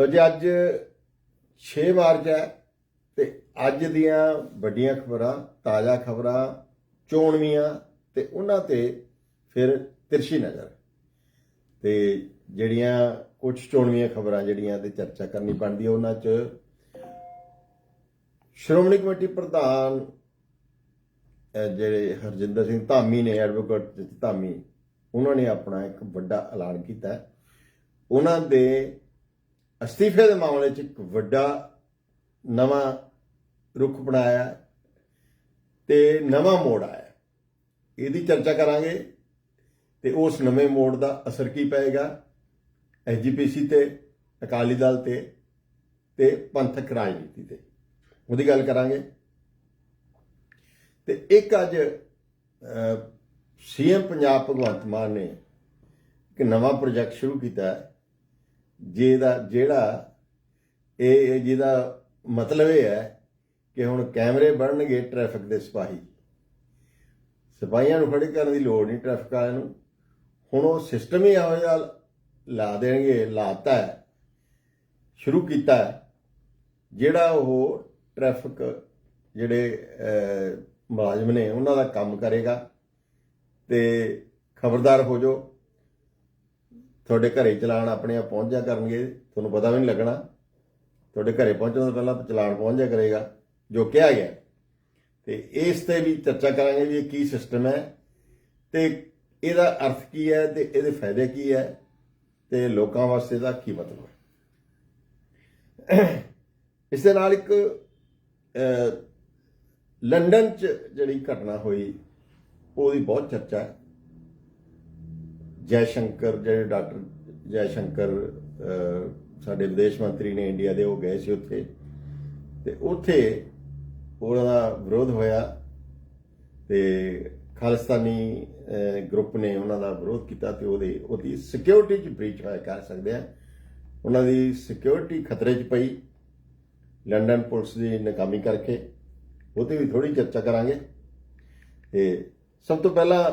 ਲੋ ਜੀ, ਅੱਜ 6 ਮਾਰਚ ਹੈ ਤੇ ਅੱਜ ਦੀਆਂ ਵੱਡੀਆਂ ਖਬਰਾਂ, ਤਾਜ਼ਾ ਖਬਰਾਂ ਚੋਣਵੀਆਂ ਤੇ ਉਹਨਾਂ ਤੇ ਫਿਰ ਤਿਰਸ਼ੀ ਨਜ਼ਰ। ਤੇ ਜਿਹੜੀਆਂ ਕੁਝ ਚੋਣਵੀਆਂ ਖਬਰਾਂ ਜਿਹੜੀਆਂ ਤੇ ਚਰਚਾ ਕਰਨੀ ਬਣਦੀ ਹੈ ਉਹਨਾਂ 'ਚ ਸ਼੍ਰੋਮਣੀ ਕਮੇਟੀ ਪ੍ਰਧਾਨ ਜਿਹੜੇ ਹਰਜਿੰਦਰ ਸਿੰਘ ਧਾਮੀ ਨੇ ਐਡਵੋਕੇਟ ਧਾਮੀ, ਉਹਨਾਂ ਨੇ ਆਪਣਾ ਇੱਕ ਵੱਡਾ ਐਲਾਨ ਕੀਤਾ ਉਹਨਾਂ ਦੇ ਅਸਤੀਫੇ ਦੇ ਮਾਮਲੇ 'ਚ ਇੱਕ ਵੱਡਾ ਨਵਾਂ ਰੁਖ ਬਣਾਇਆ ਹੈ ਤੇ ਨਵਾਂ ਮੋੜ ਆਇਆ। ਇਹਦੀ ਚਰਚਾ ਕਰਾਂਗੇ ਤੇ ਉਸ ਨਵੇਂ ਮੋੜ ਦਾ ਅਸਰ ਕੀ ਪਏਗਾ ਐਸਜੀਪੀਸੀ ਤੇ, ਅਕਾਲੀ ਦਲ ਤੇ ਤੇ ਪੰਥਕ ਰਾਜਨੀਤੀ ਤੇ। ਉਹਦੀ ਗੱਲ ਕਰਾਂਗੇ। ਤੇ ਇੱਕ ਅੱਜ ਸੀਐਮ ਪੰਜਾਬ ਭਗਵੰਤ ਮਾਨ ਨੇ ਇੱਕ ਨਵਾਂ ਪ੍ਰੋਜੈਕਟ ਸ਼ੁਰੂ ਕੀਤਾ ਹੈ। ਜਿਹਦਾ ਜਿਹੜਾ ਇਹ ਜਿਹਦਾ ਮਤਲਬ ਇਹ ਹੈ ਕਿ ਹੁਣ ਕੈਮਰੇ ਬਣਨਗੇ ਟ੍ਰੈਫਿਕ ਦੇ ਸਿਪਾਹੀ। ਸਿਪਾਹੀਆਂ ਨੂੰ ਖੜੇ ਕਰਨ ਦੀ ਲੋੜ ਨਹੀਂ ਟ੍ਰੈਫਿਕ ਵਾਲਿਆਂ ਨੂੰ। ਹੁਣ ਉਹ ਸਿਸਟਮ ਹੀ ਇਹੋ ਜਿਹਾ ਲਾ ਦੇਣਗੇ, ਲਾਤਾ ਹੈ, ਸ਼ੁਰੂ ਕੀਤਾ ਹੈ, ਜਿਹੜਾ ਉਹ ਟ੍ਰੈਫਿਕ ਜਿਹੜੇ ਮੁਲਾਜ਼ਮ ਨੇ ਉਹਨਾਂ ਦਾ ਕੰਮ ਕਰੇਗਾ ਤੇ ਖਬਰਦਾਰ ਹੋ ਜਾਓ। ਤੁਹਾਡੇ ਘਰੇ ਚਲਾਨ ਆਪਣੇ ਆਪ ਪਹੁੰਚ ਜਾ ਕਰਨਗੇ, ਤੁਹਾਨੂੰ ਪਤਾ ਵੀ ਨਹੀਂ ਲੱਗਣਾ। ਤੁਹਾਡੇ ਘਰੇ ਪਹੁੰਚਣ ਤੋਂ ਪਹਿਲਾਂ ਚਲਾਨ ਪਹੁੰਚ ਜਾ ਕਰੇਗਾ, ਜੋ ਕਿਹਾ ਗਿਆ। ਤੇ ਇਸ ਤੇ ਵੀ ਚਰਚਾ ਕਰਾਂਗੇ ਵੀ ਇਹ ਕੀ ਸਿਸਟਮ ਹੈ ਤੇ ਇਹਦਾ ਅਰਥ ਕੀ ਹੈ ਤੇ ਇਹਦੇ ਫਾਇਦੇ ਕੀ ਹੈ ਤੇ ਲੋਕਾਂ ਵਾਸਤੇ ਦਾ ਕੀ ਮਤਲਬ ਹੈ। ਇਸ ਦੇ ਨਾਲ ਇੱਕ ਲੰਡਨ ਚ ਜਿਹੜੀ ਘਟਨਾ ਹੋਈ, ਉਹਦੀ ਬਹੁਤ ਚਰਚਾ ਹੈ। ਜੈ ਸ਼ੰਕਰ ਜਿਹੜੇ ਡਾਕਟਰ ਜੈ ਸ਼ੰਕਰ ਸਾਡੇ ਵਿਦੇਸ਼ ਮੰਤਰੀ ਨੇ ਇੰਡੀਆ ਦੇ, ਉਹ ਗਏ ਸੀ ਉੱਥੇ। ਤੇ ਉੱਥੇ ਉਹਨਾਂ ਦਾ ਵਿਰੋਧ ਹੋਇਆ ਤੇ ਖਾਲਿਸਤਾਨੀ ਗਰੁੱਪ ਨੇ ਉਹਨਾਂ ਦਾ ਵਿਰੋਧ ਕੀਤਾ ਤੇ ਉਹਦੇ, ਉਹਦੀ ਸਿਕਿਉਰਿਟੀ ਚ ਬ੍ਰੀਚ ਹੋਇਆ ਕਰ ਸਕਦੇ ਆ ਉਹਨਾਂ ਦੀ ਸਿਕਿਉਰਿਟੀ ਖਤਰੇ 'ਚ ਪਈ। ਲੰਡਨ ਪੁਲਿਸ ਦੀ ਨਾਕਾਮੀ ਕਰਕੇ ਉਹ ਤੇ ਵੀ ਥੋੜੀ ਚਰਚਾ ਕਰਾਂਗੇ। ਤੇ ਸਭ ਤੋਂ ਪਹਿਲਾਂ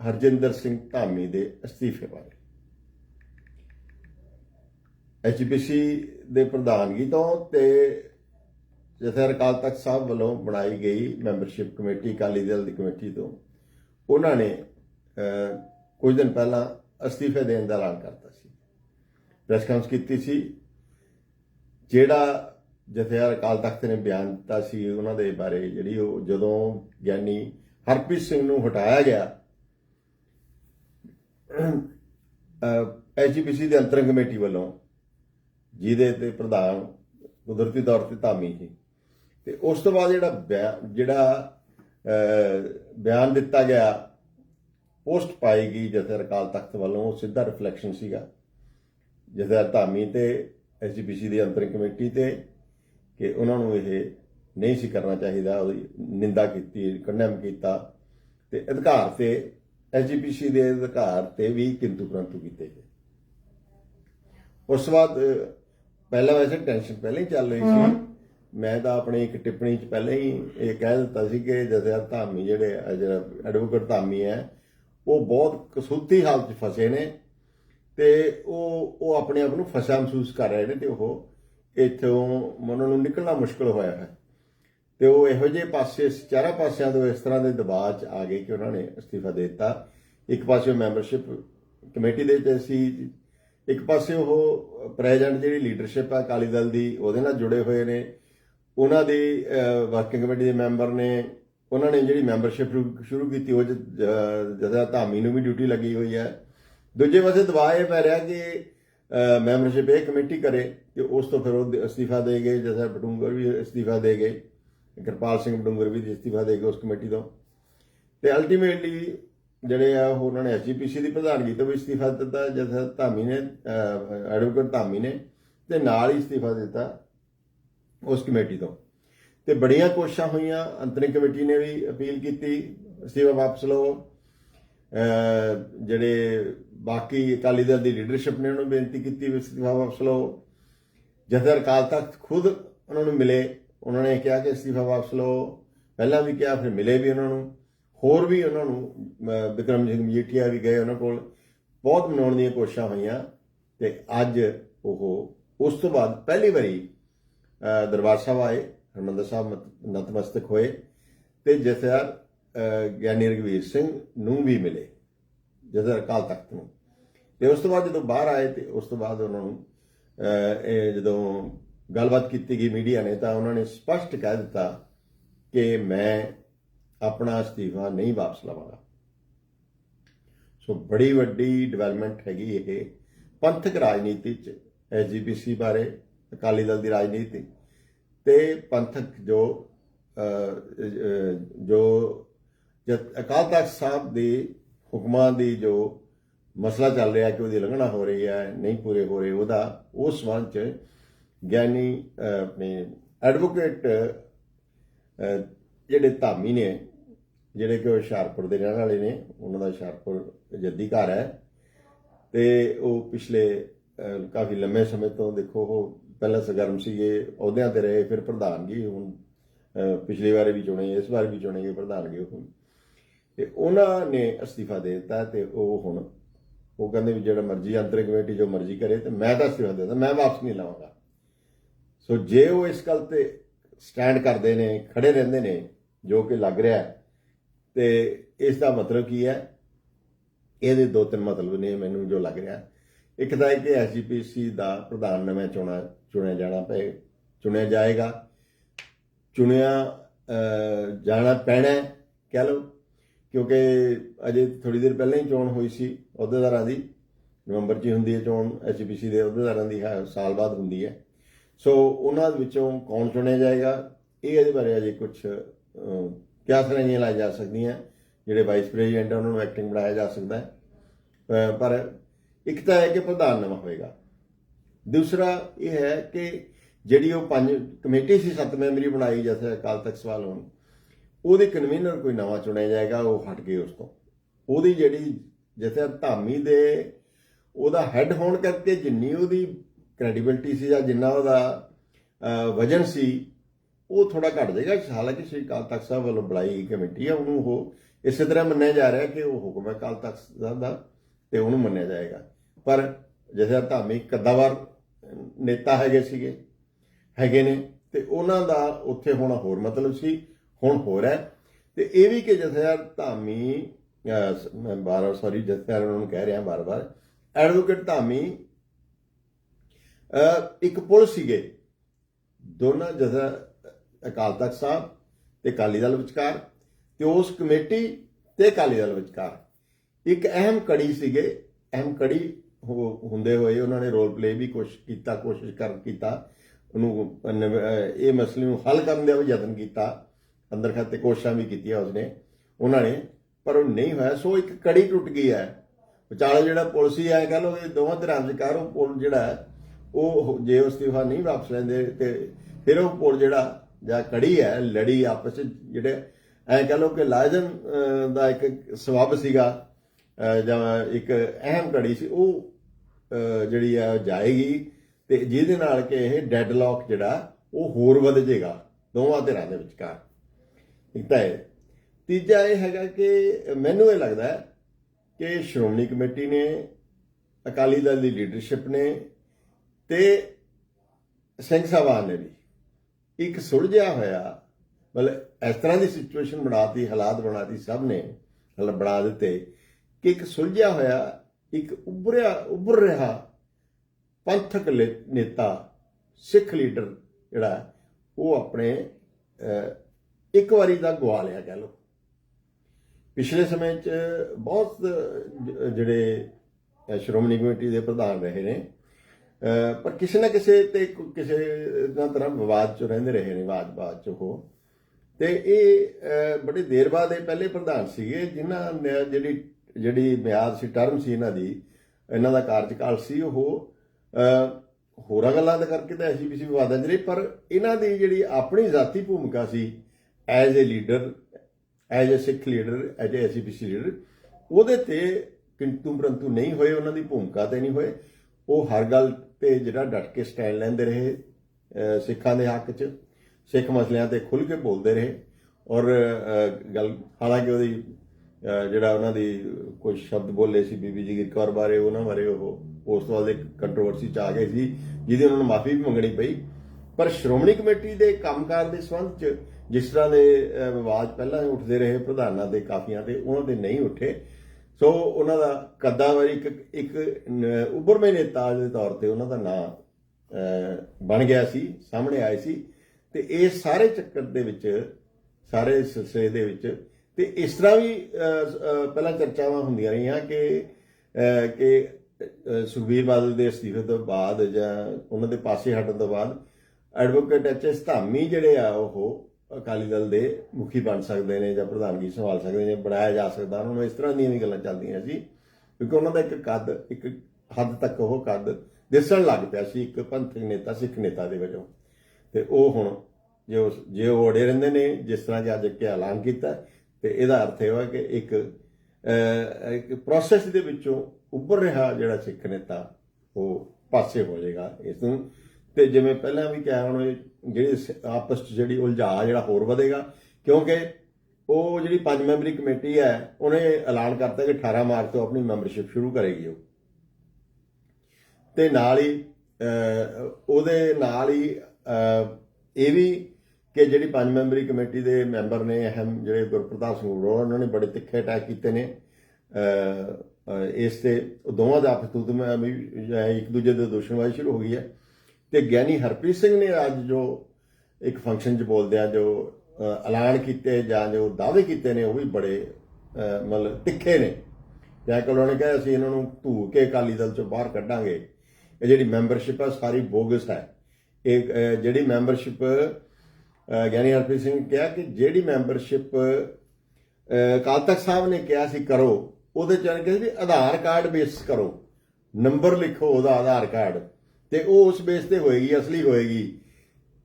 ਹਰਜਿੰਦਰ ਸਿੰਘ ਧਾਮੀ ਦੇ ਅਸਤੀਫੇ ਬਾਰੇ। ਐਚਪੀਸੀ ਦੇ ਪ੍ਰਧਾਨਗੀ ਤੋਂ ਤੇ ਜਥੇਦਾਰ ਅਕਾਲ ਤਖਤ ਸਾਹਿਬ ਵੱਲੋਂ ਬਣਾਈ ਗਈ ਮੈਂਬਰਸ਼ਿਪ ਕਮੇਟੀ, ਅਕਾਲੀ ਦਲ ਦੀ ਕਮੇਟੀ ਤੋਂ, ਉਹਨਾਂ ਨੇ ਕੁਝ ਦਿਨ ਪਹਿਲਾਂ ਅਸਤੀਫੇ ਦੇਣ ਦਾ ਐਲਾਨ ਕਰਤਾ ਸੀ। ਪ੍ਰੈਸ ਕਾਨਫਰੰਸ ਕੀਤੀ ਸੀ। ਜਿਹੜਾ ਜਥੇਦਾਰ ਅਕਾਲ ਤਖਤ ਨੇ ਬਿਆਨ ਦਿੱਤਾ ਸੀ, ਉਹਨਾਂ ਦੇ ਬਾਰੇ ਜਿਹੜੀ ਉਹ ਜਦੋਂ ਗਿਆਨੀ ਹਰਪ੍ਰੀਤ ਸਿੰਘ ਨੂੰ ਹਟਾਇਆ ਗਿਆ ਐਚਪੀਸੀ ਦੇ ਅੰਤਰੰਗ ਕਮੇਟੀ ਵੱਲੋਂ ਜਿਹਦੇ ਤੇ ਪ੍ਰਧਾਨ ਕੁਦਰਤੀ ਤੌਰ ਤੇ ਧਾਮੀ ਸੀ। ਤੇ ਉਸ ਤੋਂ ਬਾਅਦ ਜਿਹੜਾ ਬਿਆ- ਜਿਹੜਾ ਬਿਆਨ ਦਿੱਤਾ ਗਿਆ, ਪੋਸਟ ਪਾਈ ਗਈ ਜਥੇਦਾਰ ਅਕਾਲ ਤਖਤ ਵੱਲੋਂ, ਉਹ ਸਿੱਧਾ ਰਿਫਲੈਕਸ਼ਨ ਸੀਗਾ। ਜਥੇਦਾਰ ਧਾਮੀ ਤੇ ਐਸਜੀਪੀਸੀ ਦੀ ਅੰਤਰਿਮ ਕਮੇਟੀ ਤੇ ਕਿ ਉਹਨਾਂ ਨੂੰ ਇਹ ਨਹੀਂ ਸੀ ਕਰਨਾ ਚਾਹੀਦਾ, ਉਹਦੀ ਨਿੰਦਾ ਕੀਤੀ, ਕੰਡੈਮ ਕੀਤਾ। ਤੇ ਅਧਿਕਾਰ ਤੇ ਐਸਜੀਪੀਸੀ ਦੇ ਅਧਿਕਾਰ ਤੇ ਵੀ ਕਿੰਤੂ ਪ੍ਰੰਤੂ ਕੀਤੇ ਗਏ। ਉਸ ਬਾਅਦ ਪਹਿਲਾਂ ਵੈਸੇ ਟੈਨਸ਼ਨ ਪਹਿਲਾਂ ਹੀ ਚੱਲ ਰਹੀ ਸੀ। ਮੈਂ ਤਾਂ ਆਪਣੀ ਇੱਕ ਟਿੱਪਣੀ 'ਚ ਪਹਿਲਾਂ ਹੀ ਇਹ ਕਹਿ ਦਿੱਤਾ ਸੀ ਕਿ ਜਥੇਦਾਰ ਧਾਮੀ ਜਿਹੜੇ ਜਿਹੜਾ ਐਡਵੋਕੇਟ ਧਾਮੀ ਹੈ ਉਹ ਬਹੁਤ ਕਸੂਤੀ ਹਾਲਤ 'ਚ ਫਸੇ ਨੇ ਤੇ ਉਹ ਉਹ ਆਪਣੇ ਆਪ ਨੂੰ ਫਸਿਆ ਮਹਿਸੂਸ ਕਰ ਰਹੇ ਨੇ ਤੇ ਉਹ ਇੱਥੋਂ ਉਹਨਾਂ ਨੂੰ ਨਿਕਲਣਾ ਮੁਸ਼ਕਲ ਹੋਇਆ ਹੈ। ਤੇ ਉਹ ਇਹੋ ਜਿਹੇ ਪਾਸੇ ਚਾਰਾਂ ਪਾਸਿਆਂ ਤੋਂ ਇਸ ਤਰ੍ਹਾਂ ਦੇ ਦਬਾਅ 'ਚ ਆ ਗਏ ਕਿ ਉਹਨਾਂ ਨੇ ਅਸਤੀਫਾ ਦੇ ਦਿੱਤਾ। ਇੱਕ ਪਾਸੇ ਮੈਂਬਰਸ਼ਿਪ ਕਮੇਟੀ ਦੇ ਵਿੱਚ ਸੀ ਇੱਕ ਪਾਸੇ ਉਹ ਪ੍ਰੈਜੈਂਟ ਜਿਹੜੀ ਲੀਡਰਸ਼ਿਪ ਹੈ ਅਕਾਲੀ ਦਲ ਦੀ ਉਹਦੇ ਨਾਲ ਜੁੜੇ ਹੋਏ ਨੇ। ਉਹਨਾਂ ਦੀ ਵਰਕਿੰਗ ਕਮੇਟੀ ਦੇ ਮੈਂਬਰ ਨੇ। ਉਹਨਾਂ ਨੇ ਜਿਹੜੀ ਮੈਂਬਰਸ਼ਿਪ ਸ਼ੁਰੂ ਕੀਤੀ ਉਹ 'ਚ, ਅਹ, ਧਾਮੀ ਨੂੰ ਵੀ ਡਿਊਟੀ ਲੱਗੀ ਹੋਈ ਹੈ। ਦੂਜੇ ਪਾਸੇ ਦਬਾਅ ਇਹ ਪੈ ਰਿਹਾ ਕਿ ਮੈਂਬਰਸ਼ਿਪ ਇਹ ਕਮੇਟੀ ਕਰੇ ਕਿ ਉਸ ਤੋਂ ਫਿਰ ਉਹ ਅਸਤੀਫਾ ਦੇ ਗਏ ਜਥੇਦਾਰ ਬਟੂੰਗਰ ਵੀ ਅਸਤੀਫਾ ਦੇ ਗਏ। ਕਿਰਪਾਲ ਸਿੰਘ ਬਟੂੰਗਰ ਵੀ ਅਸਤੀਫਾ ਦੇ ਕੇ ਉਸ ਕਮੇਟੀ ਤੋਂ। ਤੇ ਅਲਟੀਮੇਟਲੀ ਜਿਹੜੇ ਆ ਉਹਨਾਂ ਨੇ ਐਸਜੀਪੀਸੀ ਦੀ ਪ੍ਰਧਾਨਗੀ ਤੋਂ ਵੀ ਅਸਤੀਫਾ ਦਿੱਤਾ ਜਥੇਦਾਰ ਧਾਮੀ ਨੇ ਐਡਵੋਕੇਟ ਧਾਮੀ ਨੇ, ਤੇ ਨਾਲ ਹੀ ਅਸਤੀਫਾ ਦਿੱਤਾ ਉਸ ਕਮੇਟੀ ਤੋਂ। ਤੇ ਬੜੀਆਂ ਕੋਸ਼ਿਸ਼ਾਂ ਹੋਈਆਂ, ਅੰਤਰਿਮ ਕਮੇਟੀ ਨੇ ਵੀ ਅਪੀਲ ਕੀਤੀ, ਅਸਤੀਫਾ ਵਾਪਸ ਲਓ। ਜਿਹੜੇ ਬਾਕੀ ਅਕਾਲੀ ਦਲ ਦੀ ਲੀਡਰਸ਼ਿਪ ਨੇ ਉਹਨਾਂ ਨੂੰ ਬੇਨਤੀ ਕੀਤੀ ਵੀ ਅਸਤੀਫਾ ਵਾਪਸ ਲਓ। ਜਥੇਦਾਰ ਅਕਾਲ ਤਖਤ ਖੁਦ ਉਹਨਾਂ ਨੂੰ ਮਿਲੇ ਉਹਨਾਂ ਨੇ ਕਿਹਾ ਕਿ ਅਸਤੀਫਾ ਵਾਪਸ ਲਓ। ਪਹਿਲਾਂ ਵੀ ਕਿਹਾ ਫਿਰ ਮਿਲੇ ਵੀ ਉਹਨਾਂ ਨੂੰ। ਹੋਰ ਵੀ ਉਹਨਾਂ ਨੂੰ ਅਹ, ਵਿਕਰਮ ਸਿੰਘ ਮਜੀਠੀਆ ਵੀ ਗਏ ਉਹਨਾਂ ਕੋਲ। ਬਹੁਤ ਮਨਾਉਣ ਦੀਆਂ ਕੋਸ਼ਿਸ਼ਾਂ ਹੋਈਆਂ ਤੇ ਅੱਜ ਉਹ ਉਸ ਤੋਂ ਬਾਅਦ ਪਹਿਲੀ ਵਾਰੀ ਦਰਬਾਰ ਸਾਹਿਬ ਆਏ ਹਰਮੰਦਰ ਸਾਹਿਬ ਨਤਮਸਤਕ ਹੋਏ ਤੇ ਜਥੇਦਾਰ ਗਿਆਨੀ ਰਘਵੀਰ ਸਿੰਘ ਨੂੰ ਵੀ ਮਿਲੇ ਜਥੇਦਾਰ ਅਕਾਲ ਤਖਤ ਨੂੰ। ਤੇ ਉਸ ਤੋਂ ਬਾਅਦ ਜਦੋਂ ਬਾਹਰ ਆਏ ਤੇ ਉਸ ਤੋਂ ਬਾਅਦ ਉਹਨਾਂ ਨੂੰ ਇਹ ਜਦੋਂ ਗੱਲਬਾਤ ਕੀਤੀ ਗਈ ਮੀਡੀਆ ਨੇ ਤਾਂ ਉਹਨਾਂ ਨੇ ਸਪਸ਼ਟ ਕਹਿ ਦਿੱਤਾ ਕਿ ਮੈਂ ਆਪਣਾ ਅਸਤੀਫਾ ਨਹੀਂ ਵਾਪਸ ਲਵਾਂਗਾ। ਸੋ ਬੜੀ ਵੱਡੀ ਡਿਵੈਲਪਮੈਂਟ ਹੈਗੀ ਇਹ ਪੰਥਕ ਰਾਜਨੀਤੀ ਚ ਐਸਜੀਪੀਸੀ ਬਾਰੇ, ਅਕਾਲੀ ਦਲ ਦੀ ਰਾਜਨੀਤੀ ਤੇ ਪੰਥਕ ਜੋ ਜੋ ਅਕਾਲ ਤਖਤ ਸਾਹਿਬ ਦੇ ਹੁਕਮਾਂ ਦੀ ਜੋ ਮਸਲਾ ਚੱਲ ਰਿਹਾ ਕਿ ਉਹਦੀ ਉਲੰਘਣਾ ਹੋ ਰਹੀ ਹੈ, ਨਹੀਂ ਪੂਰੇ ਹੋ ਰਹੇ, ਉਹਦਾ ਉਸ ਸੰਬੰਧ ਚ ਗਿਆਨੀ ਆਪਣੇ ਐਡਵੋਕੇਟ ਜਿਹੜੇ ਧਾਮੀ ਨੇ ਜਿਹੜੇ ਕਿ ਹੁਸ਼ਿਆਰਪੁਰ ਦੇ ਰਹਿਣ ਵਾਲੇ ਨੇ ਉਹਨਾਂ ਦਾ ਹੁਸ਼ਿਆਰਪੁਰ ਜੱਦੀ ਘਰ ਹੈ। ਤੇ ਉਹ ਪਿਛਲੇ ਕਾਫੀ ਲੰਮੇ ਸਮੇਂ ਤੋਂ ਦੇਖੋ ਉਹ ਪਹਿਲਾਂ ਸਰਗਰਮ ਸੀਗੇ ਅਹੁਦਿਆਂ ਤੇ ਰਹੇ ਫਿਰ ਪ੍ਰਧਾਨਗੀ ਹੁਣ ਅਹ, ਪਿਛਲੀ ਵਾਰ ਵੀ ਚੁਣੇ ਇਸ ਵਾਰ ਵੀ ਚੁਣੇ ਗਏ ਪ੍ਰਧਾਨਗੀ ਉਹ ਤੇ ਉਹਨਾਂ ਨੇ ਅਸਤੀਫਾ ਦੇ ਦਿੱਤਾ ਤੇ ਉਹ ਹੁਣ ਉਹ ਕਹਿੰਦੇ ਵੀ ਜਿਹੜਾ ਮਰਜ਼ੀ ਅੰਤਰਿਕ ਕਮੇਟੀ ਜੋ ਮਰਜ਼ੀ ਕਰੇ ਤੇ ਮੈਂ ਤਾਂ ਅਸਤੀਫਾ ਦੇ ਦਿੱਤਾ ਮੈਂ ਵਾਪਸ ਨਹੀਂ ਲਵਾਂਗਾ। ਸੋ ਜੇ ਉਹ ਇਸ ਗੱਲ ਤੇ ਸਟੈਂਡ ਕਰਦੇ ਨੇ ਖੜੇ ਰਹਿੰਦੇ ਨੇ ਜੋ ਕਿ ਲੱਗ ਰਿਹਾ ਹੈ, ਤੇ ਇਸ ਦਾ ਮਤਲਬ ਕੀ ਹੈ? ਇਹਦੇ ਦੋ ਤਿੰਨ ਮਤਲਬ ਨੇ ਮੈਨੂੰ ਜੋ ਲੱਗ ਰਿਹਾ। ਇੱਕ ਤਾਂ ਇਹ ਕਿ ਐਸਜੀਪੀਸੀ ਦਾ ਪ੍ਰਧਾਨ ਨਵੇਂ ਚੁਣਾ ਚੁਣਿਆ ਜਾਣਾ ਪਏ ਚੁਣਿਆ ਜਾਏਗਾ। ਚੁਣਿਆ ਜਾਣਾ ਪੈਣਾ ਕਹਿ ਲਓ ਕਿਉਂਕਿ ਅਜੇ ਥੋੜੀ ਦੇਰ ਪਹਿਲਾਂ ਹੀ ਚੋਣ ਹੋਈ ਸੀ ਅਹੁਦੇਦਾਰਾਂ ਦੀ। ਨਵੰਬਰ 'ਚ ਹੀ ਹੁੰਦੀ ਹੈ ਚੋਣ ਐਸਜੀਪੀਸੀ ਦੇ ਅਹੁਦੇਦਾਰਾਂ ਦੀ ਹੈ, ਸਾਲ ਬਾਅਦ ਹੁੰਦੀ ਹੈ। ਸੋ ਉਹਨਾਂ ਦੇ ਵਿੱਚੋਂ ਕੌਣ ਚੁਣਿਆ ਜਾਏਗਾ? ਇਹ ਇਹਦੇ ਬਾਰੇ ਅਜੇ ਕੁਝ ਕਿਆ ਸਰਣੀਆਂ ਲਾਈ ਜਾ ਸਕਦੀਆਂ। ਜਿਹੜੇ ਵਾਈਸ ਪ੍ਰੈਜ਼ੀਡੈਂਟ ਉਹਨਾਂ ਨੂੰ ਐਕਟਿੰਗ ਬਣਾਇਆ ਜਾ ਸਕਦਾ ਹੈ। ਪਰ ਇੱਕ ਤਾਂ ਹੈ ਕਿ ਪ੍ਰਧਾਨ ਨਵਾਂ ਹੋਏਗਾ। ਦੂਸਰਾ ਇਹ ਹੈ ਕਿ ਜਿਹੜੀ ਉਹ ਪੰਜ ਕਮੇਟੀ ਸੀ, ਸੱਤ ਮੈਂਬਰੀ ਬਣਾਈ ਜਿਵੇਂ ਅਕਾਲ ਤਖਤ ਸਵਾਲ ਹੋਣ, ਉਹਦੇ ਕਨਵੀਨਰ ਕੋਈ ਨਵਾਂ ਚੁਣਿਆ ਜਾਏਗਾ, ਉਹ ਹਟ ਗਏ ਉਸ ਤੋਂ। ਉਹਦੀ ਜਿਹੜੀ ਜਿੱਥੇ ਧਾਮੀ ਦੇ ਉਹਦਾ ਹੈੱਡ ਹੋਣ ਕਰਕੇ ਜਿੰਨੀ ਉਹਦੀ ਕ੍ਰੈਡੀਬਿਲਟੀ ਸੀ ਜਾਂ ਜਿੰਨਾ ਉਹਦਾ ਵਜਨ ਸੀ, ਉਹ ਥੋੜਾ ਘਟ ਜਾਏਗਾ। ਹਾਲਾਂਕਿ ਸ਼੍ਰੀ ਅਕਾਲ ਤਖਤ ਸਾਹਿਬ ਵੱਲੋਂ ਬੁਲਾਈ ਕਮੇਟੀ ਆ, ਉਹਨੂੰ ਉਹ ਇਸੇ ਤਰ੍ਹਾਂ ਮੰਨਿਆ ਜਾ ਰਿਹਾ ਕਿ ਉਹ ਹੁਕਮ ਹੈ ਅਕਾਲ ਤਖਤ ਸਾਹਿਬ ਦਾ ਤੇ ਉਹਨੂੰ ਮੰਨਿਆ ਜਾਏਗਾ। ਪਰ ਜਿਵੇਂ ਧਾਮੀ ਕੱਦਾਵਰ ਨੇਤਾ ਹੈਗੇ ਸੀਗੇ, ਹੈਗੇ ਨੇ, ਤੇ ਉਹਨਾਂ ਦਾ ਉੱਥੇ ਹੋਣਾ ਹੋਰ ਮਤਲਬ ਸੀ, ਹੁਣ ਹੋਰ ਹੈ। ਤੇ ਇਹ ਵੀ ਕਿ ਜਥੇਦਾਰ ਧਾਮੀ ਮੈਂ ਬਾਰ ਸੌਰੀ ਜਥੇਦਾਰ ਉਹਨਾਂ ਨੂੰ ਕਹਿ ਰਿਹਾ ਬਾਰ-ਬਾਰ ਐਡਵੋਕੇਟ ਧਾਮੀ ਇੱਕ ਪੁਲ ਸੀਗੇ। ਦੋਨਾਂ ਜਥਾ ਅਕਾਲ ਤਖਤ ਸਾਹਿਬ ਤੇ ਅਕਾਲੀ ਦਲ ਵਿਚਕਾਰ ਤੇ ਉਸ ਕਮੇਟੀ ਤੇ ਅਕਾਲੀ ਦਲ ਵਿਚਕਾਰ। ਇੱਕ ਅਹਿਮ ਕੜੀ ਸੀਗੇ। ਅਹਿਮ ਕੜੀ ਹੁੰਦੇ ਹੋਏ ਉਹਨਾਂ ਨੇ ਰੋਲ ਪਲੇ ਵੀ ਕੋਸ਼ਿਸ਼ ਕੀਤਾ ਕੋਸ਼ਿਸ਼ ਕਰ ਕੀਤਾ। ਉਹਨੂੰ ਇਹ ਮਸਲੇ ਨੂੰ ਹੱਲ ਕਰਨ ਦਾ ਵੀ ਯਤਨ ਕੀਤਾ। ਅੰਦਰ ਖਾਤੇ ਕੋਸ਼ਿਸ਼ਾਂ ਵੀ ਕੀਤੀਆਂ ਉਸਨੇ। ਉਹਨਾਂ ਨੇ ਪਰ ਉਹ ਨਹੀਂ ਹੋਇਆ। ਸੋ ਇੱਕ ਕੜੀ ਟੁੱਟ ਗਈ ਹੈ। ਵਿਚਾਲੇ ਜਿਹੜਾ ਪੁਲਿਸ ਹੀ ਹੈ ਕਹ ਲੋ ਇਹ ਦੋਵਾਂ ਧਿਰਾਂ ਵਿਚਕਾਰ ਉਹ ਪੁਲ ਜਿਹੜਾ ਹੈ, ਉਹ ਜੇ ਉਹ ਅਸਤੀਫਾ ਨਹੀਂ ਵਾਪਸ ਲੈਂਦੇ ਤੇ ਫਿਰ ਉਹ ਪੁਲ ਜਿਹੜਾ ਜਾਂ ਕੜੀ ਹੈ, ਲੜੀ ਆਪਸ ਵਿੱਚ ਜਿਹੜੇ ਐ ਕਹ ਲੋ ਕਿ ਲਾਜਨ ਦਾ ਇੱਕ ਸਬਬ ਸੀਗਾ ਜਾਂ ਇੱਕ ਅਹਿਮ ਕੜੀ ਸੀ, ਉਹ ਜਿਹੜੀ ਹੈ ਉਹ ਜਾਏਗੀ ਤੇ ਜਿਹਦੇ ਨਾਲ ਕਿ ਇਹ ਡੈਡਲੌਕ ਜਿਹੜਾ ਉਹ ਹੋਰ ਵਧ ਜਾਏਗਾ ਦੋਵਾਂ ਧਿਰਾਂ ਦੇ ਵਿਚਕਾਰ। ਇੱਕ ਤਾਂ ਇਹ। ਤੀਜਾ ਇਹ ਹੈਗਾ ਕਿ ਮੈਨੂੰ ਇਹ ਲੱਗਦਾ ਕਿ ਸ਼੍ਰੋਮਣੀ ਕਮੇਟੀ ਨੇ, ਅਕਾਲੀ ਦਲ ਦੀ ਲੀਡਰਸ਼ਿਪ ਨੇ ਤੇ ਸਿੰਘ ਸਾਹਿਬਾਨ ਨੇ ਵੀ ਇੱਕ ਸੁਲਝਿਆ ਹੋਇਆ, ਮਤਲਬ ਇਸ ਤਰ੍ਹਾਂ ਦੀ ਸਿਚੁਏਸ਼ਨ ਬਣਾਤੀ, ਹਾਲਾਤ ਬਣਾਤੀ ਸਭ ਨੇ, ਮਤਲਬ ਬਣਾ ਦਿੱਤੇ ਕਿ ਇੱਕ ਸੁਲਝਿਆ ਹੋਇਆ, ਇੱਕ ਉੱਭਰਿਆ, ਉੱਭਰ ਰਿਹਾ ਪੰਥਕ ਲੇ- ਨੇਤਾ, ਸਿੱਖ ਲੀਡਰ ਜਿਹੜਾ, ਉਹ ਆਪਣੇ ਇੱਕ ਵਾਰੀ ਦਾ ਗਵਾ ਲਿਆ ਕਹਿ ਲਓ। ਪਿਛਲੇ ਸਮੇਂ 'ਚ ਬਹੁਤ ਜਿਹੜੇ ਸ਼੍ਰੋਮਣੀ ਕਮੇਟੀ ਦੇ ਪ੍ਰਧਾਨ ਰਹੇ ਨੇ ਪਰ ਕਿਸੇ ਨਾ ਕਿਸੇ ਤੇ ਕਿਸੇ ਨਾ ਤਰ੍ਹਾਂ ਵਿਵਾਦ 'ਚ ਰਹਿੰਦੇ ਰਹੇ ਨੇ ਵਿਵਾਦ 'ਚ ਉਹ। ਤੇ ਇਹ ਅਹ, ਬੜੀ ਦੇਰ ਬਾਅਦ ਇਹ ਪਹਿਲੇ ਪ੍ਰਧਾਨ ਸੀਗੇ ਜਿਨ੍ਹਾਂ ਨੇ ਜਿਹੜੀ ਜਿਹੜੀ ਮਿਆਦ ਸੀ ਟਰਮ ਸੀ ਇਹਨਾਂ ਦੀ ਇਹਨਾਂ ਦਾ ਕਾਰਜਕਾਲ ਸੀ ਉਹ ਹੋਰਾਂ ਗੱਲਾਂ ਦੇ ਕਰਕੇ ਤਾਂ ਐਸੀ ਐਸਜੀਪੀਸੀ ਵਿਵਾਦਾਂ 'ਚ ਰਹੀ ਪਰ ਇਹਨਾਂ ਦੀ ਜਿਹੜੀ ਆਪਣੀ ਜ਼ਾਤੀ ਭੂਮਿਕਾ ਸੀ as a leader as a Sikh leader as a SGPC leader ਉਹਦੇ ਤੇ ਕਿੰਤੂ ਪਰੰਤੂ ਨਹੀਂ ਹੋਏ ਉਹਨਾਂ ਦੀ ਭੂਮਿਕਾ ਤੇ ਨਹੀਂ ਹੋਏ। ਉਹ ਹਰ ਗੱਲ ਤੇ ਜਿਹੜਾ ਡਟ ਕੇ ਸਟੈਂਡ ਲੈਂਦੇ ਰਹੇ ਸਿੱਖਾਂ ਦੇ ਹੱਕ 'ਚ ਸਿੱਖ ਮਸਲਿਆਂ ਤੇ ਖੁੱਲ ਕੇ ਬੋਲਦੇ ਰਹੇ ਔਰ ਗੱਲ ਹਾਲਾਂਕਿ ਉਹਦੀ ਜਿਹੜਾ ਉਹਨਾਂ ਦੀ ਕੁਝ ਸ਼ਬਦ ਬੋਲੇ ਸੀ ਬੀਬੀ ਜਗੀਰ ਕੌਰ ਬਾਰੇ ਉਹਨਾਂ ਬਾਰੇ ਉਹ ਉਸ ਤੋਂ ਬਾਅਦ ਇੱਕ ਕੰਟਰੋਵਰਸੀ ਚ ਆ ਗਏ ਸੀ ਜਿਹਦੀ ਉਹਨਾਂ ਨੂੰ ਮਾਫੀ ਵੀ ਮੰਗਣੀ ਪਈ। ਪਰ ਸ਼੍ਰੋਮਣੀ ਕਮੇਟੀ ਦੇ ਕੰਮਕਾਰ ਦੇ ਸੰਬੰਧ ਚ ਜਿਸ ਤਰ੍ਹਾਂ ਦੇ ਅਹ, ਵਿਵਾਦ ਪਹਿਲਾਂ ਉੱਠਦੇ ਰਹੇ ਪ੍ਰਧਾਨਾਂ ਦੇ ਕਾਫੀਆਂ ਤੇ ਉਹਨਾਂ ਦੇ ਨਹੀਂ ਉੱਠੇ। ਸੋ ਉਹਨਾਂ ਦਾ ਕੱਦਾਵਾਰੀ ਇੱਕ ਇੱਕ, ਨ- ਉੱਭਰਵੇਂ ਨੇਤਾ ਦੇ ਤੌਰ ਤੇ ਉਹਨਾਂ ਦਾ ਨਾਂ ਬਣ ਗਿਆ ਸੀ, ਸਾਹਮਣੇ ਆਏ ਸੀ। ਤੇ ਇਹ ਸਾਰੇ ਚੱਕਰ ਦੇ ਵਿੱਚ, ਸਾਰੇ ਸਿਲਸਿਲੇ ਦੇ ਵਿੱਚ, ਤੇ ਇਸ ਤਰ੍ਹਾਂ ਵੀ ਪਹਿਲਾਂ ਚਰਚਾਵਾਂ ਹੁੰਦੀਆਂ ਰਹੀਆਂ ਕਿ ਕਿ ਸੁਖਬੀਰ ਬਾਦਲ ਦੇ ਅਸਤੀਫੇ ਤੋਂ ਬਾਅਦ ਜਾਂ ਉਹਨਾਂ ਦੇ ਪਾਸੇ ਹਟਣ ਤੋਂ ਬਾਅਦ, ਐਡਵੋਕੇਟ ਐਚ ਐਸ ਧਾਮੀ ਜਿਹੜੇ ਆ ਉਹ ਅਕਾਲੀ ਦਲ ਦੇ ਮੁਖੀ ਬਣ ਸਕਦੇ ਨੇ ਜਾਂ ਪ੍ਰਧਾਨਗੀ ਸੰਭਾਲ ਸਕਦੇ ਨੇ, ਬਣਾਇਆ ਜਾ ਸਕਦਾ। ਉਹਨਾਂ ਨੂੰ ਇਸ ਤਰ੍ਹਾਂ ਦੀਆਂ ਵੀ ਗੱਲਾਂ ਚੱਲਦੀਆਂ ਸੀ, ਕਿਉਂਕਿ ਉਹਨਾਂ ਦਾ ਇੱਕ ਕੱਦ, ਇੱਕ ਹੱਦ ਤੱਕ ਉਹ ਕੱਦ ਦਿਸਣ ਲੱਗ ਪਿਆ ਸੀ, ਇੱਕ ਪੰਥਕ ਨੇਤਾ, ਸਿੱਖ ਨੇਤਾ ਦੇ ਵਜੋਂ। ਤੇ ਉਹ ਹੁਣ ਜੇ ਉਸ, ਜੇ ਉਹ ਅੜੇ ਰਹਿੰਦੇ ਨੇ, ਜਿਸ ਤਰ੍ਹਾਂ ਕਿ ਅੱਜ ਕਿ ਐਲਾਨ ਕੀਤਾ, ਤੇ ਇਹਦਾ ਅਰਥ ਇਹ ਹੋਇਆ ਕਿ ਇੱਕ ਇੱਕ ਪ੍ਰੋਸੈਸ ਦੇ ਵਿੱਚੋਂ ਉੱਭਰ ਰਿਹਾ ਜਿਹੜਾ ਸਿੱਖ ਨੇਤਾ, ਉਹ ਪਾਸੇ ਹੋ ਜਾਏਗਾ। ਇਸ ਨੂੰ ਤੇ ਜਿਵੇਂ ਪਹਿਲਾਂ ਵੀ ਕਿਹਾ ਹੁਣ ਇਹ ਜਿਹੜੀ ਆਪਸ 'ਚ ਜਿਹੜੀ ਉਲਝਾ ਜਿਹੜਾ ਹੋਰ ਵਧੇਗਾ, ਕਿਉਂਕਿ ਉਹ ਜਿਹੜੀ ਪੰਜ ਮੈਂਬਰੀ ਕਮੇਟੀ ਹੈ, ਉਹਨੇ ਐਲਾਨ ਕਰਤਾ ਕਿ 18 ਮਾਰਚ ਤੋਂ ਆਪਣੀ ਮੈਂਬਰਸ਼ਿਪ ਸ਼ੁਰੂ ਕਰੇਗੀ ਉਹ। ਤੇ ਨਾਲ ਹੀ ਉਹਦੇ ਨਾਲ ਹੀ ਇਹ ਵੀ ਕਿ ਜਿਹੜੀ ਪੰਜ ਮੈਂਬਰੀ ਕਮੇਟੀ ਦੇ ਮੈਂਬਰ ਨੇ, ਅਹਿਮ ਜਿਹੜੇ ਗੁਰਪ੍ਰਤਾਪ ਸਿੰਘ ਰੋੜ ਉਹਨਾਂ ਨੇ ਬੜੇ ਤਿੱਖੇ ਅਟੈਕ ਕੀਤੇ ਨੇ। ਇਸ ਤੇ ਦੋਵਾਂ ਦਾ ਆਪਸ ਤੂਤ ਵੀ ਇੱਕ ਦੂਜੇ ਦੇ ਦੁਸ਼ਮਣਵਾਜੀ ਸ਼ੁਰੂ ਹੋ ਗਈ ਹੈ। ਤੇ ਗਿਆਨੀ ਹਰਪ੍ਰੀਤ ਸਿੰਘ ਨੇ ਅੱਜ ਜੋ ਇੱਕ ਫੰਕਸ਼ਨ 'ਚ ਬੋਲਦਿਆਂ ਜੋ ਐਲਾਨ ਕੀਤੇ ਜਾਂ ਜੋ ਦਾਅਵੇ ਕੀਤੇ ਨੇ, ਉਹ ਵੀ ਬੜੇ ਮਤਲਬ ਤਿੱਖੇ ਨੇ। ਜਾਂ ਕਿ ਉਹਨਾਂ ਨੇ ਕਿਹਾ, ਅਸੀਂ ਇਹਨਾਂ ਨੂੰ ਧੂ ਕੇ ਅਕਾਲੀ ਦਲ ਚੋਂ ਬਾਹਰ ਕੱਢਾਂਗੇ। ਇਹ ਜਿਹੜੀ ਮੈਂਬਰਸ਼ਿਪ ਹੈ ਸਾਰੀ ਬੋਗਸ ਹੈ। ਇਹ ਜਿਹੜੀ ਮੈਂਬਰਸ਼ਿਪ ਗਿਆਨੀ ਹਰਪ੍ਰੀਤ ਸਿੰਘ ਨੇ ਕਿਹਾ ਕਿ ਜਿਹੜੀ ਮੈਂਬਰਸ਼ਿਪ ਅਕਾਲ ਤਖਤ ਸਾਹਿਬ ਨੇ ਕਿਹਾ ਸੀ, ਕਰੋ। ਉਹਦੇ ਚ ਇਹਨੇ ਕਿਹਾ ਸੀ ਵੀ ਆਧਾਰ ਕਾਰਡ ਬੇਸ ਕਰੋ। ਨੰਬਰ ਲਿਖੋ ਉਹਦਾ ਆਧਾਰ ਕਾਰਡ। ਤੇ ਉਹ ਉਸ ਬੇਸ ਤੇ ਹੋਏਗੀ ਅਸਲੀ ਹੋਏਗੀ।